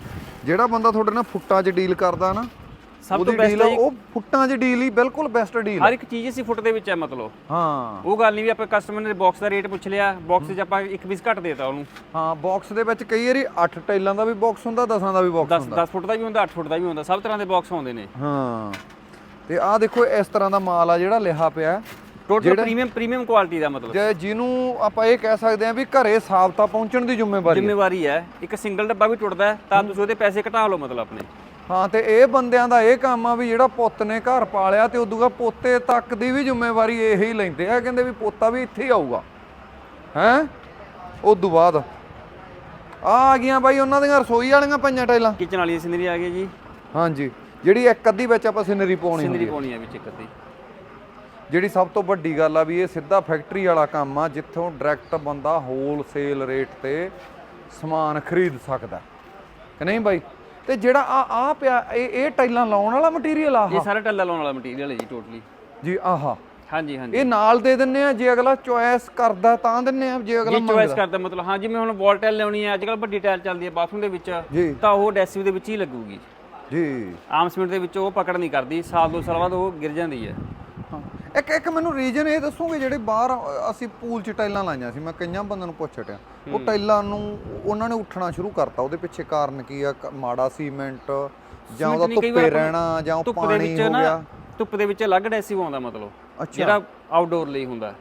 ਜਿਹੜਾ ਬੰਦਾ ਤੁਹਾਡੇ ਨਾਲ ਫੁੱਟਾਂ 'ਚ ਡੀਲ ਕਰਦਾ ਨਾ ਸਭ ਤੋਂ ਬੈਸਟ ਡੀਲ ਉਹ ਫੁੱਟਾਂ 'ਚ ਡੀਲ ਹੀ ਬਿਲਕੁਲ ਬੈਸਟ ਡੀਲ ਹਰ ਇੱਕ ਚੀਜ਼ ਇਸੇ ਫੁੱਟ ਦੇ ਵਿੱਚ ਹੈ ਮਤਲਬ। ਹਾਂ। ਉਹ ਗੱਲ ਨਹੀਂ ਵੀ ਆਪਾਂ ਕਸਟਮਰ ਨੇ ਬਾਕਸ ਦਾ ਰੇਟ ਪੁੱਛ ਲਿਆ ਬਾਕਸ 'ਚ ਆਪਾਂ ਇੱਕ ਪੀਸ ਘੱਟ ਦੇਤਾ ਉਹਨੂੰ। ਹਾਂ ਬਾਕਸ ਦੇ ਵਿੱਚ ਕਈ ਵਾਰੀ 8 ਟਾਈਲਾਂ ਦਾ ਵੀ ਬਾਕਸ ਹੁੰਦਾ 10 ਦਾ ਵੀ ਬਾਕਸ 10 10 ਫੁੱਟ ਦਾ ਵੀ ਹੁੰਦਾ 8 ਫੁੱਟ ਦਾ ਵੀ ਹੁੰਦਾ ਸਭ ਤਰ੍ਹਾਂ ਦੇ ਬਾਕਸ ਆਉਂਦੇ ਨੇ। ਹਾਂ। ਤੇ ਆਹ ਦੇਖੋ ਇਸ ਤਰ੍ਹਾਂ ਦਾ ਮਾਲ ਆ ਜਿਹੜਾ ਲਿਖਾ ਪਿਆ। ਹੈ। ਟੋਟਲ ਪ੍ਰੀਮੀਅਮ ਪ੍ਰੀਮੀਅਮ ਕੁਆਲਿਟੀ ਦਾ ਮਤਲਬ। ਜੇ ਜਿਹਨੂੰ ਆਪਾਂ ਇਹ ਕਹਿ ਸਕਦੇ ਹਾਂ ਵੀ ਘਰੇ ਸਾਬਤਾ ਪਹੁੰਚਣ ਦੀ ਜ਼ਿੰਮੇਵਾਰੀ ਹੈ। ਜ਼ਿੰਮੇਵਾਰੀ ਹੈ। ਇੱਕ ਸਿੰਗਲ ਡੱਬਾ ਵੀ ਟੁੱਟਦਾ ਹੈ, ਤਾਂ ਤੁਸੀਂ ਉਹਦੇ ਪੈਸੇ ਘਟਾ ਲਓ ਮਤਲਬ ਆਪਣੇ। ਹਾਂ ਤੇ ਇਹ ਬੰਦਿਆਂ ਦਾ ਇਹ ਕੰਮ ਆ ਵੀ ਜਿਹੜਾ ਪੁੱਤ ਨੇ ਘਰ ਪਾਲਿਆ ਤੇ ਉਦੋਂ ਬਾਅਦ ਪੋਤੇ ਤੱਕ ਦੀ ਵੀ ਜ਼ਿੰਮੇਵਾਰੀ ਇਹ ਹੀ ਲੈਂਦੇ ਆ ਕਹਿੰਦੇ ਵੀ ਪੋਤਾ ਵੀ ਇੱਥੇ ਹੀ ਆਊਗਾ। ਹੈ? ਉਦੋਂ ਬਾਅਦ। ਆ ਆ ਗਈਆਂ ਬਾਈ ਉਹਨਾਂ ਦੀਆਂ ਰਸੋਈ ਵਾਲੀਆਂ ਪਈਆਂ ਟਾਈਲਾਂ। ਕਿਚਨ ਵਾਲੀ ਸਿਨਰੀ ਆ ਗਈ ਜੀ। ਹਾਂਜੀ ਜਿਹੜੀ ਇੱਕ ਅੱਧੀ ਵਿੱਚ ਆਪਾਂ ਸਿਨਰੀ ਪਾਉਣੀ ਸਿਨਰੀ ਪਾਉਣੀ ਆ ਵਿੱਚ ਇੱਕ ਅੱਧੀ। ਜਿਹੜੀ ਸਭ ਤੋਂ ਵੱਡੀ ਗੱਲ ਆ ਵੀ ਇਹ ਸਿੱਧਾ ਫੈਕਟਰੀ ਵਾਲਾ ਕੰਮ ਆ ਜਿੱਥੋਂ ਡਾਇਰੈਕਟ ਬੰਦਾ ਹੋਲਸੇਲ ਰੇਟ ਤੇ ਸਮਾਨ ਖਰੀਦ ਸਕਦਾ। ਕਿ ਨਹੀਂ ਬਾਈ? ਤੇ ਜਿਹੜਾ ਆ ਆ ਪਿਆ ਇਹ ਇਹ ਟਾਈਲਾਂ ਲਾਉਣ ਵਾਲਾ ਮਟੀਰੀਅਲ ਆ ਇਹ ਸਾਰਾ ਟੱਲਾ ਲਾਉਣ ਵਾਲਾ ਮਟੀਰੀਅਲ ਹੈ ਜੀ ਟੋਟਲੀ ਜੀ ਆਹਾ। ਹਾਂਜੀ ਹਾਂਜੀ। ਇਹ ਨਾਲ ਦੇ ਦਿੰਨੇ ਆ ਜੇ ਅਗਲਾ ਚੁਆਇਸ ਕਰਦਾ ਤਾਂ ਦਿੰਨੇ ਆ ਜੇ ਅਗਲਾ ਜੀ ਚੋਇਸ ਕਰਦਾ ਮਤਲਬ ਹਾਂ ਜਿਵੇਂ ਹੁਣ ਵਾਲ ਟਾਈਲ ਲਾਉਣੀ ਹੈ ਅੱਜ ਕੱਲ ਵੱਡੀ ਟਾਈਲ ਚੱਲਦੀ ਹੈ ਬਾਥਰੂਮ ਦੇ ਵਿੱਚ ਜੀ। ਤਾਂ ਉਹ ਡੈਸਿਵ ਦੇ ਵਿੱਚ ਹੀ ਲੱਗੂਗੀ। ਜੀ। ਆਮ ਸੀਮੈਂਟ ਦੇ ਵਿੱਚ ਉਹ ਪਕੜ ਨਹੀਂ ਕਰਦੀ ਸਾਲ ਦੋ ਸਾਲ ਬਾਅਦ ਉਹ ਗਿਰ ਜਾਂਦੀ ਹੈ। ਹਾਂ। ਇੱਕ ਇੱਕ ਮੈਨੂੰ ਰੀਜਨ ਇਹ ਦੱਸੋਗੇ ਜਿਹੜੇ ਬਾਹਰ ਅ, ਅਸੀਂ ਪੂਲ 'ਚ ਟਾਈਲਾਂ ਲਾਈਆਂ ਸੀ ਮੈਂ ਕਈਆਂ ਬੰਦਿਆਂ ਨੂੰ ਪੁੱਛ ਹਟਿਆ ਉਹ ਟਾਈਲਾਂ ਨੂੰ ਉਹਨਾਂ ਨੇ ਉੱਠਣਾ ਸ਼ੁਰੂ ਕਰਤਾ। ਉਹਦੇ ਪਿੱਛੇ ਕਾਰਨ ਕੀ ਆ? ਕ- ਮਾੜਾ ਸੀਮੈਂਟ ਜਾਂ ਉਹਦਾ ਧੁੱਪੇ ਰਹਿਣਾ ਜਾਂ ਉਹ ਪਾਣੀ ਹੋ ਗਿਆ। ਧੁੱਪ ਦੇ ਵਿੱਚ ਅਲੱਗ ਡੈਸਿਵ ਆਉਂਦਾ ਮਤਲਬ ਅੱਛਾ। ਜਿਹੜਾ ਆਊਟਡੋਰ ਲਈ ਹੁੰਦਾ।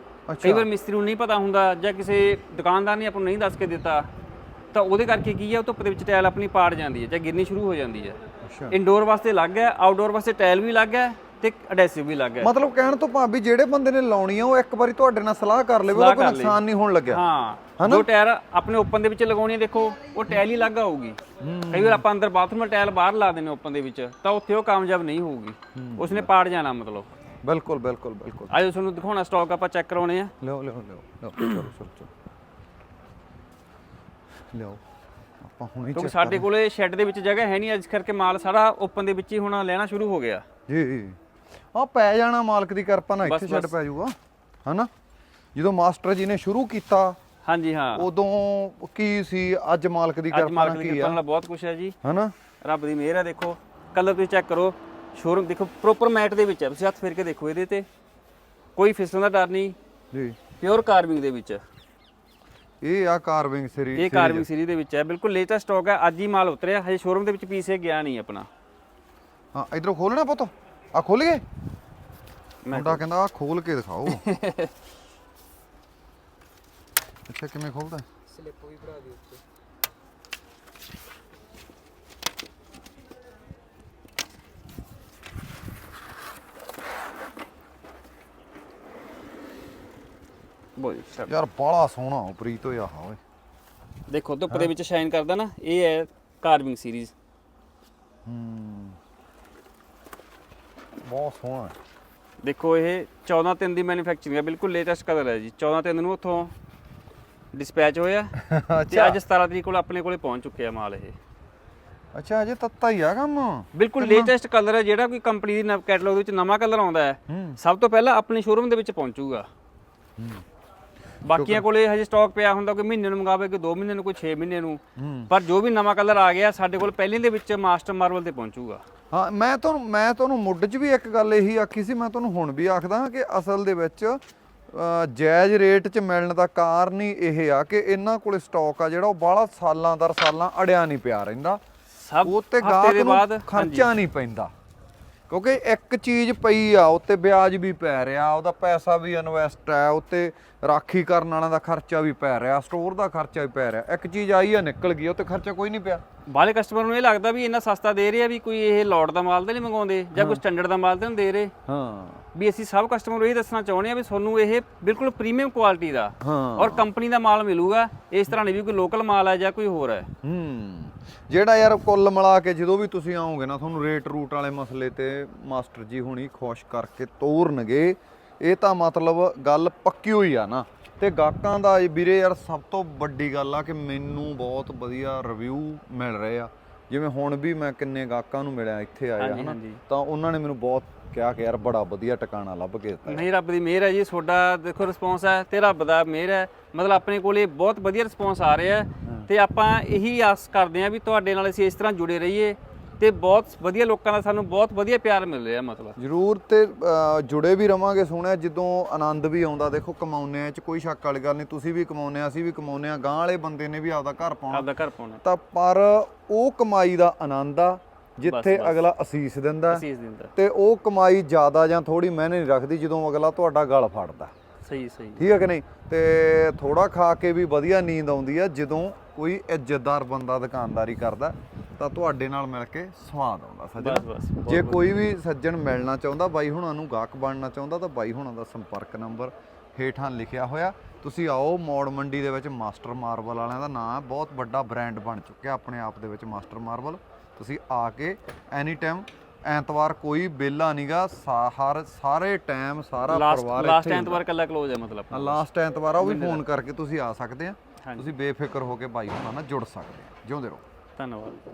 ਕਈ ਵਾਰ ਮਿਸਤਰੀ ਨੂੰ ਨਹੀਂ ਪਤਾ ਹੁੰਦਾ ਜਾਂ ਕਿਸੇ ਦੁਕਾਨਦਾਰ ਨੇ ਆਪਾਂ ਨੂੰ ਨਹੀਂ ਦੱਸ ਕੇ ਦਿੱਤਾ ਤਾਂ ਉਹਦੇ ਕਰਕੇ ਕੀ ਹੈ ਉਹ ਧੁੱਪ ਦੇ ਵਿੱਚ ਟਾਇਲ ਆਪਣੀ ਪਾੜ ਜਾਂਦੀ ਹੈ ਜਾਂ ਗਿਰਨੀ ਸ਼ੁਰੂ ਹੋ ਜਾਂਦੀ ਹੈ। ਅੱਛਾ। ਇਨਡੋਰ ਵਾਸਤੇ ਅਲੱਗ ਹੈ ਆਊਟਡੋਰ ਵਾਸਤੇ ਟਾਇਲ ਵੀ ਅਲੱਗ ਹੈ ਤੇ ਅਡੈਸਿਵ ਵੀ ਅਲੱਗ ਹੈ। ਮਤਲਬ ਕਹਿਣ ਤੋਂ ਭਾਵੇਂ ਜਿਹੜੇ ਬੰਦੇ ਨੇ ਲਾਉਣੀ ਆ ਉਹ ਇੱਕ ਵਾਰੀ ਤੁਹਾਡੇ ਨਾਲ ਸਲਾਹ ਕਰ ਲਵੇ ਉਹਦਾ ਕੋਈ। ਨੁਕਸਾਨ ਨਹੀਂ ਹੋਣ ਲੱਗਿਆ। ਹਾਂ। ਜੋ ਟਾਇਰ ਆਪਣੇ ਓਪਨ ਦੇ ਵਿੱਚ ਲਗਾਉਣੀ ਹੈ ਦੇਖੋ ਉਹ ਟਾਇਲ ਹੀ ਅਲੱਗ ਆਊਗੀ। ਕਈ ਵਾਰ ਆਪਾਂ ਅੰਦਰ ਬਾਥਰੂਮ ਵਿੱਚ ਟਾਇਲ ਬਾਹਰ ਲਾ ਦਿੰਦੇ ਓਪਨ ਦੇ ਵਿੱਚ ਤਾਂ ਉੱਥੇ ਉਹ ਕਾਮਯਾਬ ਨਹੀਂ ਹੋਊਗੀ। ਉਸਨੇ ਪਾੜ ਜਾਣਾ ਮਤਲਬ। ਬਿਲਕੁਲ ਬਿਲਕੁਲ ਬਿਲਕੁਲ। ਆਜੋ ਤੁਹਾਨੂੰ ਦਿਖਾਉਣਾ ਸਟਾਕ ਆਪਾਂ ਚੈੱਕ ਕਰਾਉਣੇ ਆ। ਲਿਓ ਲਿਓ ਲਿਓ ਲਿਓ ਚਲੋ ਚਲੋ ਲਿਓ ਆਪਾਂ ਹੁਣੇ ਕਿਉਂਕਿ ਸਾਡੇ ਕੋਲੇ ਸ਼ੈੱਡ ਦੇ ਵਿੱਚ ਜਗ੍ਹਾ ਹੈ ਨਹੀਂ ਇਸ ਕਰਕੇ ਮਾਲ ਸਾਰਾ ਓਪਨ ਦੇ ਵਿੱਚ ਹੀ ਹੁਣ ਲੈਣਾ ਸ਼ੁਰੂ ਹੋ ਗਿਆ। ਜੀ ਆ ਪੈ ਜਾਣਾ ਮਾਲਕ ਦੀ ਕਿਰਪਾ ਨਾਲ ਇੱਥੇ ਛੱਡ ਪੈ ਜਾਊਗਾ। ਹਨਾ? ਜਦੋਂ ਮਾਸਟਰ ਜੀ ਨੇ ਸ਼ੁਰੂ ਕੀਤਾ ਹਾਂਜੀ ਹਾਂ। ਉਦੋਂ ਕੀ ਸੀ? ਅੱਜ ਮਾਲਕ ਦੀ ਅੱਜ ਕਿਰਪਾ ਮਾਲਕ ਨਾਲ ਦੀ ਕੀ ਕਿਰਪਾ ਆ? ਨਾਲ ਬਹੁਤ ਕੁਝ ਹੈ ਜੀ। ਹਨਾ? ਰੱਬ ਦੀ ਮਿਹਰ ਹੈ ਦੇਖੋ। ਕਲਰ ਤੁਸੀਂ ਚੈੱਕ ਕਰੋ ਸ਼ੋਰੂਮ ਦੇਖੋ ਪ੍ਰੋਪਰ ਮੈਟ ਦੇ ਵਿੱਚ ਹੈ। ਤੁਸੀਂ ਹੱਥ ਫੇਰ ਕੇ ਦੇਖੋ ਇਹਦੇ ਤੇ। ਕੋਈ ਫਿਸਲਣ ਦਾ ਡਰ ਨਹੀਂ। ਜੀ। ਪਿਓਰ ਕਾਰਵਿੰਗ ਦੇ ਵਿੱਚ। ਇਹ ਆ ਕਾਰਵਿੰਗ ਸਰੀ ਇਹ ਕਾਰਵਿੰਗ ਸੀਰੀਜ਼ ਦੇ ਵਿੱਚ ਹੈ। ਬਿਲਕੁਲ ਲੇਟੈਸਟ ਸਟਾਕ ਹੈ। ਅੱਜ ਹੀ ਮਾਲ ਉਤਰਿਆ। ਹਜੇ ਸ਼ੋਰੂਮ ਦੇ ਵਿੱਚ ਪੀਸ ਇਹ ਗਿਆ ਨਹੀਂ ਆਪਣਾ। ਹਾਂ ਇਧਰੋਂ ਖੋਲਣਾ ਪੁੱਤ। ਆ ਖੋਲ ਗਏ? ਮੈਂ ਮੁੰਡਾ ਕਹਿੰਦਾ ਆ ਖੋਲ ਕੇ ਦਿਖਾਓ। ਅੱਛਾ ਕਿਵੇਂ ਖੋਲਦਾ? ਸਲਿੱਪ ਵੀ ਭਰਾ ਦੇ ਉੱਤੇ। ਬੋਲ ਯਾਰ ਬਾਲਾ ਸੋਹਣਾ ਉਹ ਪ੍ਰੀਤ ਹੋਇਆ ਹਾਂ ਓਏ। ਦੇਖੋ ਧੁੱਪ ਦੇ ਵਿੱਚ ਸ਼ਾਈਨ ਕਰਦਾ ਨਾ ਇਹ ਹੈ ਕਾਰਵਿੰਗ ਸੀਰੀਜ਼ ਹੂੰ। ਬਹੁਤ ਸੋਹਣਾ ਹੈ। ਦੇਖੋ ਇਹ 14 ਤਿੰਨ ਦੀ ਮੈਨੂਫੈਕਚਰਿੰਗ ਹੈ ਬਿਲਕੁਲ ਲੇਟੈਸਟ ਕਲਰ ਹੈ ਜੀ। 14 ਤਿੰਨ ਨੂੰ ਉੱਥੋਂ ਡਿਸਪੈਚ ਹੋਇਆ ਤੇ ਅੱਜ 17 ਤਰੀਕ ਕੋਲ ਆਪਣੇ ਕੋਲੇ ਪਹੁੰਚ ਚੁੱਕਿਆ ਮਾਲ ਇਹ। ਅੱਛਾ ਅਜੇ ਤੱਤਾ ਹੀ ਆ ਕੰਮ। ਬਿਲਕੁਲ ਲੇਟੈਸਟ ਕਲਰ ਹੈ ਜਿਹੜਾ ਕੋਈ ਕੰਪਨੀ ਦੀ ਕੈਟਲੌਗ ਦੇ ਵਿੱਚ ਨਵਾਂ ਕਲਰ ਆਉਂਦਾ ਹੈ ਸਭ ਤੋਂ ਪਹਿਲਾਂ ਆਪਣੇ ਸ਼ੋਰੂਮ ਦੇ ਵਿੱਚ ਪਹੁੰਚੂਗਾ। ਬਾਕੀਆਂ ਕੋਲੇ ਹਜੇ ਸਟਾਕ ਪਿਆ ਹੁੰਦਾ ਕੋਈ ਮਹੀਨੇ ਨੂੰ ਮੰਗਾਵੇ ਕੋਈ 2 ਮਹੀਨੇ ਨੂੰ ਕੋਈ 6 ਮਹੀਨੇ ਨੂੰ। ਪਰ ਜੋ ਵੀ ਨਵਾਂ ਕਲਰ ਆ ਗਿਆ ਸਾਡੇ ਕੋਲ ਪਹਿਲੇ ਦੇ ਵਿੱਚ ਮਾਸਟਰ ਮਾਰਵਲ ਤੇ ਪਹੁੰਚੂਗਾ। ਹਾਂ ਮੈਂ ਤੁਹਾਨੂੰ ਮੈਂ ਤੁਹਾਨੂੰ ਮੁੱਢ 'ਚ ਵੀ ਇੱਕ ਗੱਲ ਇਹੀ ਆਖੀ ਸੀ ਮੈਂ ਤੁਹਾਨੂੰ ਹੁਣ ਵੀ ਆਖਦਾ ਕਿ ਅਸਲ ਦੇ ਵਿੱਚ ਜਾਇਜ਼ ਰੇਟ 'ਚ ਮਿਲਣ ਦਾ ਕਾਰਨ ਹੀ ਇਹ ਆ ਕਿ ਇਹਨਾਂ ਕੋਲੇ ਸਟਾਕ ਆ ਜਿਹੜਾ ਉਹ ਬਾਹਲਾ ਸਾਲਾਂ ਦਰ ਸਾਲਾਂ ਅੜਿਆ ਨਹੀਂ ਪਿਆ ਰਹਿੰਦਾ। ਸਭ ਉਹ ਤੇ ਗਾਹਕ ਨੂੰ ਖਰਚਾ ਨਹੀਂ ਪੈਂਦਾ। ਕਿਉਂਕਿ ਇੱਕ ਚੀਜ਼ ਪਈ ਆ ਉੱਤੇ ਵਿਆਜ ਵੀ ਪੈ ਰਿਹਾ ਉਹਦਾ ਪੈਸਾ ਵੀ ਇਨਵੈਸਟ ਹੈ ਉੱਤੇ ਰਾਖੀ ਕਰਨ ਵਾਲਿਆਂ ਦਾ ਖਰਚਾ ਵੀ ਪੈ ਰਿਹਾ ਸਟੋਰ ਦਾ ਖਰਚਾ ਵੀ ਪੈ ਰਿਹਾ। ਇੱਕ ਚੀਜ਼ ਆਈ ਆ ਨਿਕਲ ਗਈ ਉੱਤੇ ਖਰਚਾ ਕੋਈ ਨਹੀਂ ਪਿਆ। ਬਾਲੇ ਕਸਟਮਰ ਨੂੰ ਇਹ ਲੱਗਦਾ ਵੀ ਇੰਨਾ ਸਸਤਾ ਦੇ ਰਹੇ ਆ ਵੀ ਕੋਈ ਇਹ ਲੋਟ ਦਾ ਮਾਲ ਤਾਂ ਨਹੀਂ ਮੰਗਾਉਂਦੇ ਜਾਂ ਕੋਈ ਸਟੈਂਡਰਡ ਦਾ ਮਾਲ ਤਾਂ ਨਹੀਂ ਦੇ ਰਹੇ। ਹਾਂ। ਵੀ ਅਸੀਂ ਸਭ ਕਸਟਮਰ ਨੂੰ ਇਹ ਦੱਸਣਾ ਚਾਹੁੰਦੇ ਆ ਵੀ ਤੁਹਾਨੂੰ ਇਹ ਬਿਲਕੁਲ ਪ੍ਰੀਮੀਅਮ ਕੁਆਲਿਟੀ ਦਾ ਹਾਂ। ਔਰ ਕੰਪਨੀ ਦਾ ਮਾਲ ਮਿਲੂਗਾ ਇਸ ਤਰ੍ਹਾਂ ਨਹੀਂ ਵੀ ਕੋਈ ਲੋਕਲ ਮਾਲ ਹੈ ਜਾਂ ਕੋਈ ਹੋਰ ਹੈ ਹੂੰ। ਜਿਹੜਾ ਯਾਰ ਕੁੱਲ ਮਿਲਾ ਕੇ ਜਦੋਂ ਵੀ ਤੁਸੀਂ ਆਓਗੇ ਨਾ ਤੁਹਾਨੂੰ ਰੇਟ ਰੂਟ ਵਾਲੇ ਮਸਲੇ ਤੇ ਮਾਸਟਰ ਜੀ ਹੁਣੀ ਖੁਸ਼ ਕਰਕੇ ਤੋਰਨਗੇ। ਇਹ ਤਾਂ ਮਤਲਬ ਗੱਲ ਪੱਕੀ ਹੋਈ ਆ ਨਾ। ਤੇ ਗਾਹਕਾਂ ਦਾ ਇਹ ਵੀਰੇ ਯਾਰ ਸਭ ਤੋਂ ਵੱਡੀ ਗੱਲ ਆ ਕਿ ਮੈਨੂੰ ਬਹੁਤ ਵਧੀਆ ਰਿਵਿਊ ਮਿਲ ਰਹੇ ਆ। ਜਿਵੇਂ ਹੁਣ ਵੀ ਮੈਂ ਕਿੰਨੇ ਗਾਹਕਾਂ ਨੂੰ ਮਿਲਿਆ ਇੱਥੇ ਆਇਆ ਹਨਾ। ਤਾਂ ਉਹਨਾਂ ਨੇ ਮੈਨੂੰ ਬਹੁਤ ਕਿਹਾ ਕਿ ਯਾਰ ਬੜਾ ਵਧੀਆ ਟਿਕਾਣਾ ਲੱਭ ਕੇ ਦਿੱਤਾ। ਨਹੀਂ ਰੱਬ ਦੀ ਮਿਹਰ ਹੈ ਜੀ। ਤੁਹਾਡਾ ਦੇਖੋ ਰਿਸਪੌਂਸ ਹੈ ਤੇ ਰੱਬ ਦਾ ਮਿਹਰ ਹੈ ਮਤਲਬ ਆਪਣੇ ਕੋਲੇ ਬਹੁਤ ਵਧੀਆ ਰਿਸਪੌਂਸ ਆ ਰਿਹਾ। ਹੈ ਤੇ ਆਪਾਂ ਇਹੀ ਆਸ ਕਰਦੇ ਹਾਂ ਵੀ ਤੁਹਾਡੇ ਨਾਲ ਅਸੀਂ ਇਸ ਤਰ੍ਹਾਂ ਜੁੜੇ ਰਹੀਏ ਤੇ ਬਹੁਤ ਵਧੀਆ ਲੋਕਾਂ ਦਾ ਸਾਨੂੰ ਬਹੁਤ ਵਧੀਆ ਪਿਆਰ ਮਿਲ ਰਿਹਾ ਮਤਲਬ। ਜ਼ਰੂਰ ਤੇ ਅ, ਜੁੜੇ ਵੀ ਰਵਾਂਗੇ ਸੁਣਿਆ ਜਦੋਂ ਆਨੰਦ ਵੀ ਆਉਂਦਾ ਦੇਖੋ ਕਮਾਉਨੇ ਆ ਚ ਕੋਈ ਸ਼ੱਕ ਵਾਲੀ ਗੱਲ ਨਹੀਂ ਤੁਸੀਂ ਵੀ ਕਮਾਉਨੇ ਆ ਅਸੀਂ ਵੀ ਕਮਾਉਨੇ ਆ ਗਾਂ ਵਾਲੇ ਬੰਦੇ ਨੇ ਵੀ ਆਪਦਾ ਘਰ ਪਾਉਣਾ। ਆਪਦਾ ਘਰ ਪਾਉਣਾ। ਤਾਂ ਪਰ ਉਹ ਕਮਾਈ ਦਾ ਆਨੰਦ ਆ ਜਿੱਥੇ ਅਗਲਾ ਅਸੀਸ ਦਿੰਦਾ। ਅਸੀਂ ਇਸ ਦਿਨ ਦਾ ਤੇ ਉਹ ਕਮਾਈ ਜ਼ਿਆਦਾ ਜਾਂ ਥੋੜੀ ਮਿਹਨਤ ਨਹੀਂ ਰੱਖਦੀ ਜਦੋਂ ਅਗਲਾ ਤੁਹਾਡਾ ਗਲ ਫੜਦਾ। ਸਹੀ ਸਹੀ। ਠੀਕ ਹੈ ਕਿ ਨਹੀਂ? ਤੇ ਥੋੜਾ ਖਾ ਕੇ ਵੀ ਵਧੀਆ ਨੀਂਦ ਆਉਂਦੀ ਆ ਜਦੋਂ ਕੋਈ ਇੱਜ਼ਤਦਾਰ ਬੰਦਾ ਦੁਕਾਨਦਾਰੀ ਕਰਦਾ ਤਾਂ ਤੁਹਾਡੇ ਨਾਲ ਮਿਲ ਕੇ ਸਵਾਦ ਆਉਂਦਾ ਸੱਜਣਾ। ਜੇ ਕੋਈ ਵੀ ਸੱਜਣ ਮਿਲਣਾ ਚਾਹੁੰਦਾ ਬਾਈ ਹੁਣਾਂ ਨੂੰ ਗਾਹਕ ਬਣਨਾ ਚਾਹੁੰਦਾ ਤਾਂ ਬਾਈ ਹੁਣਾਂ ਦਾ ਸੰਪਰਕ ਨੰਬਰ ਹੇਠਾਂ ਲਿਖਿਆ ਹੋਇਆ। ਤੁਸੀਂ ਆਓ ਮੌੜ ਮੰਡੀ ਦੇ ਵਿੱਚ ਮਾਸਟਰ ਮਾਰਬਲ ਵਾਲਿਆਂ ਦਾ ਨਾਮ ਹੈ ਬਹੁਤ ਵੱਡਾ ਬ੍ਰਾਂਡ ਬਣ ਚੁੱਕਿਆ ਆਪਣੇ ਆਪ ਦੇ ਵਿੱਚ ਮਾਸਟਰ ਮਾਰਬਲ ਤੁਸੀਂ ਆ ਕੇ ਐਨੀ ਟਾਈਮ ਐਤਵਾਰ ਕੋਈ ਬੇਲਾ ਨਹੀਂਗਾ ਹਰ ਸਾਰੇ ਟਾਈਮ ਸਾਰਾ ਪਰਿਵਾਰ ਲਾਸਟ ਐਤਵਾਰ ਕੱਲਾ ਕਲੋਜ਼ ਹੈ ਮਤਲਬ। ਲਾਸਟ ਐਤਵਾਰ ਆ ਉਹ ਵੀ ਫੋਨ ਕਰਕੇ ਤੁਸੀਂ ਆ ਸਕਦੇ ਆ। ਤੁਸੀਂ ਬੇਫਿਕਰ ਹੋ ਕੇ ਬਾਈ ਹੁਣਾਂ ਨਾਲ ਜੁੜ ਸਕਦੇ ਆ। ਜਿਉਂਦੇ ਰਹੋ। ਧੰਨਵਾਦ।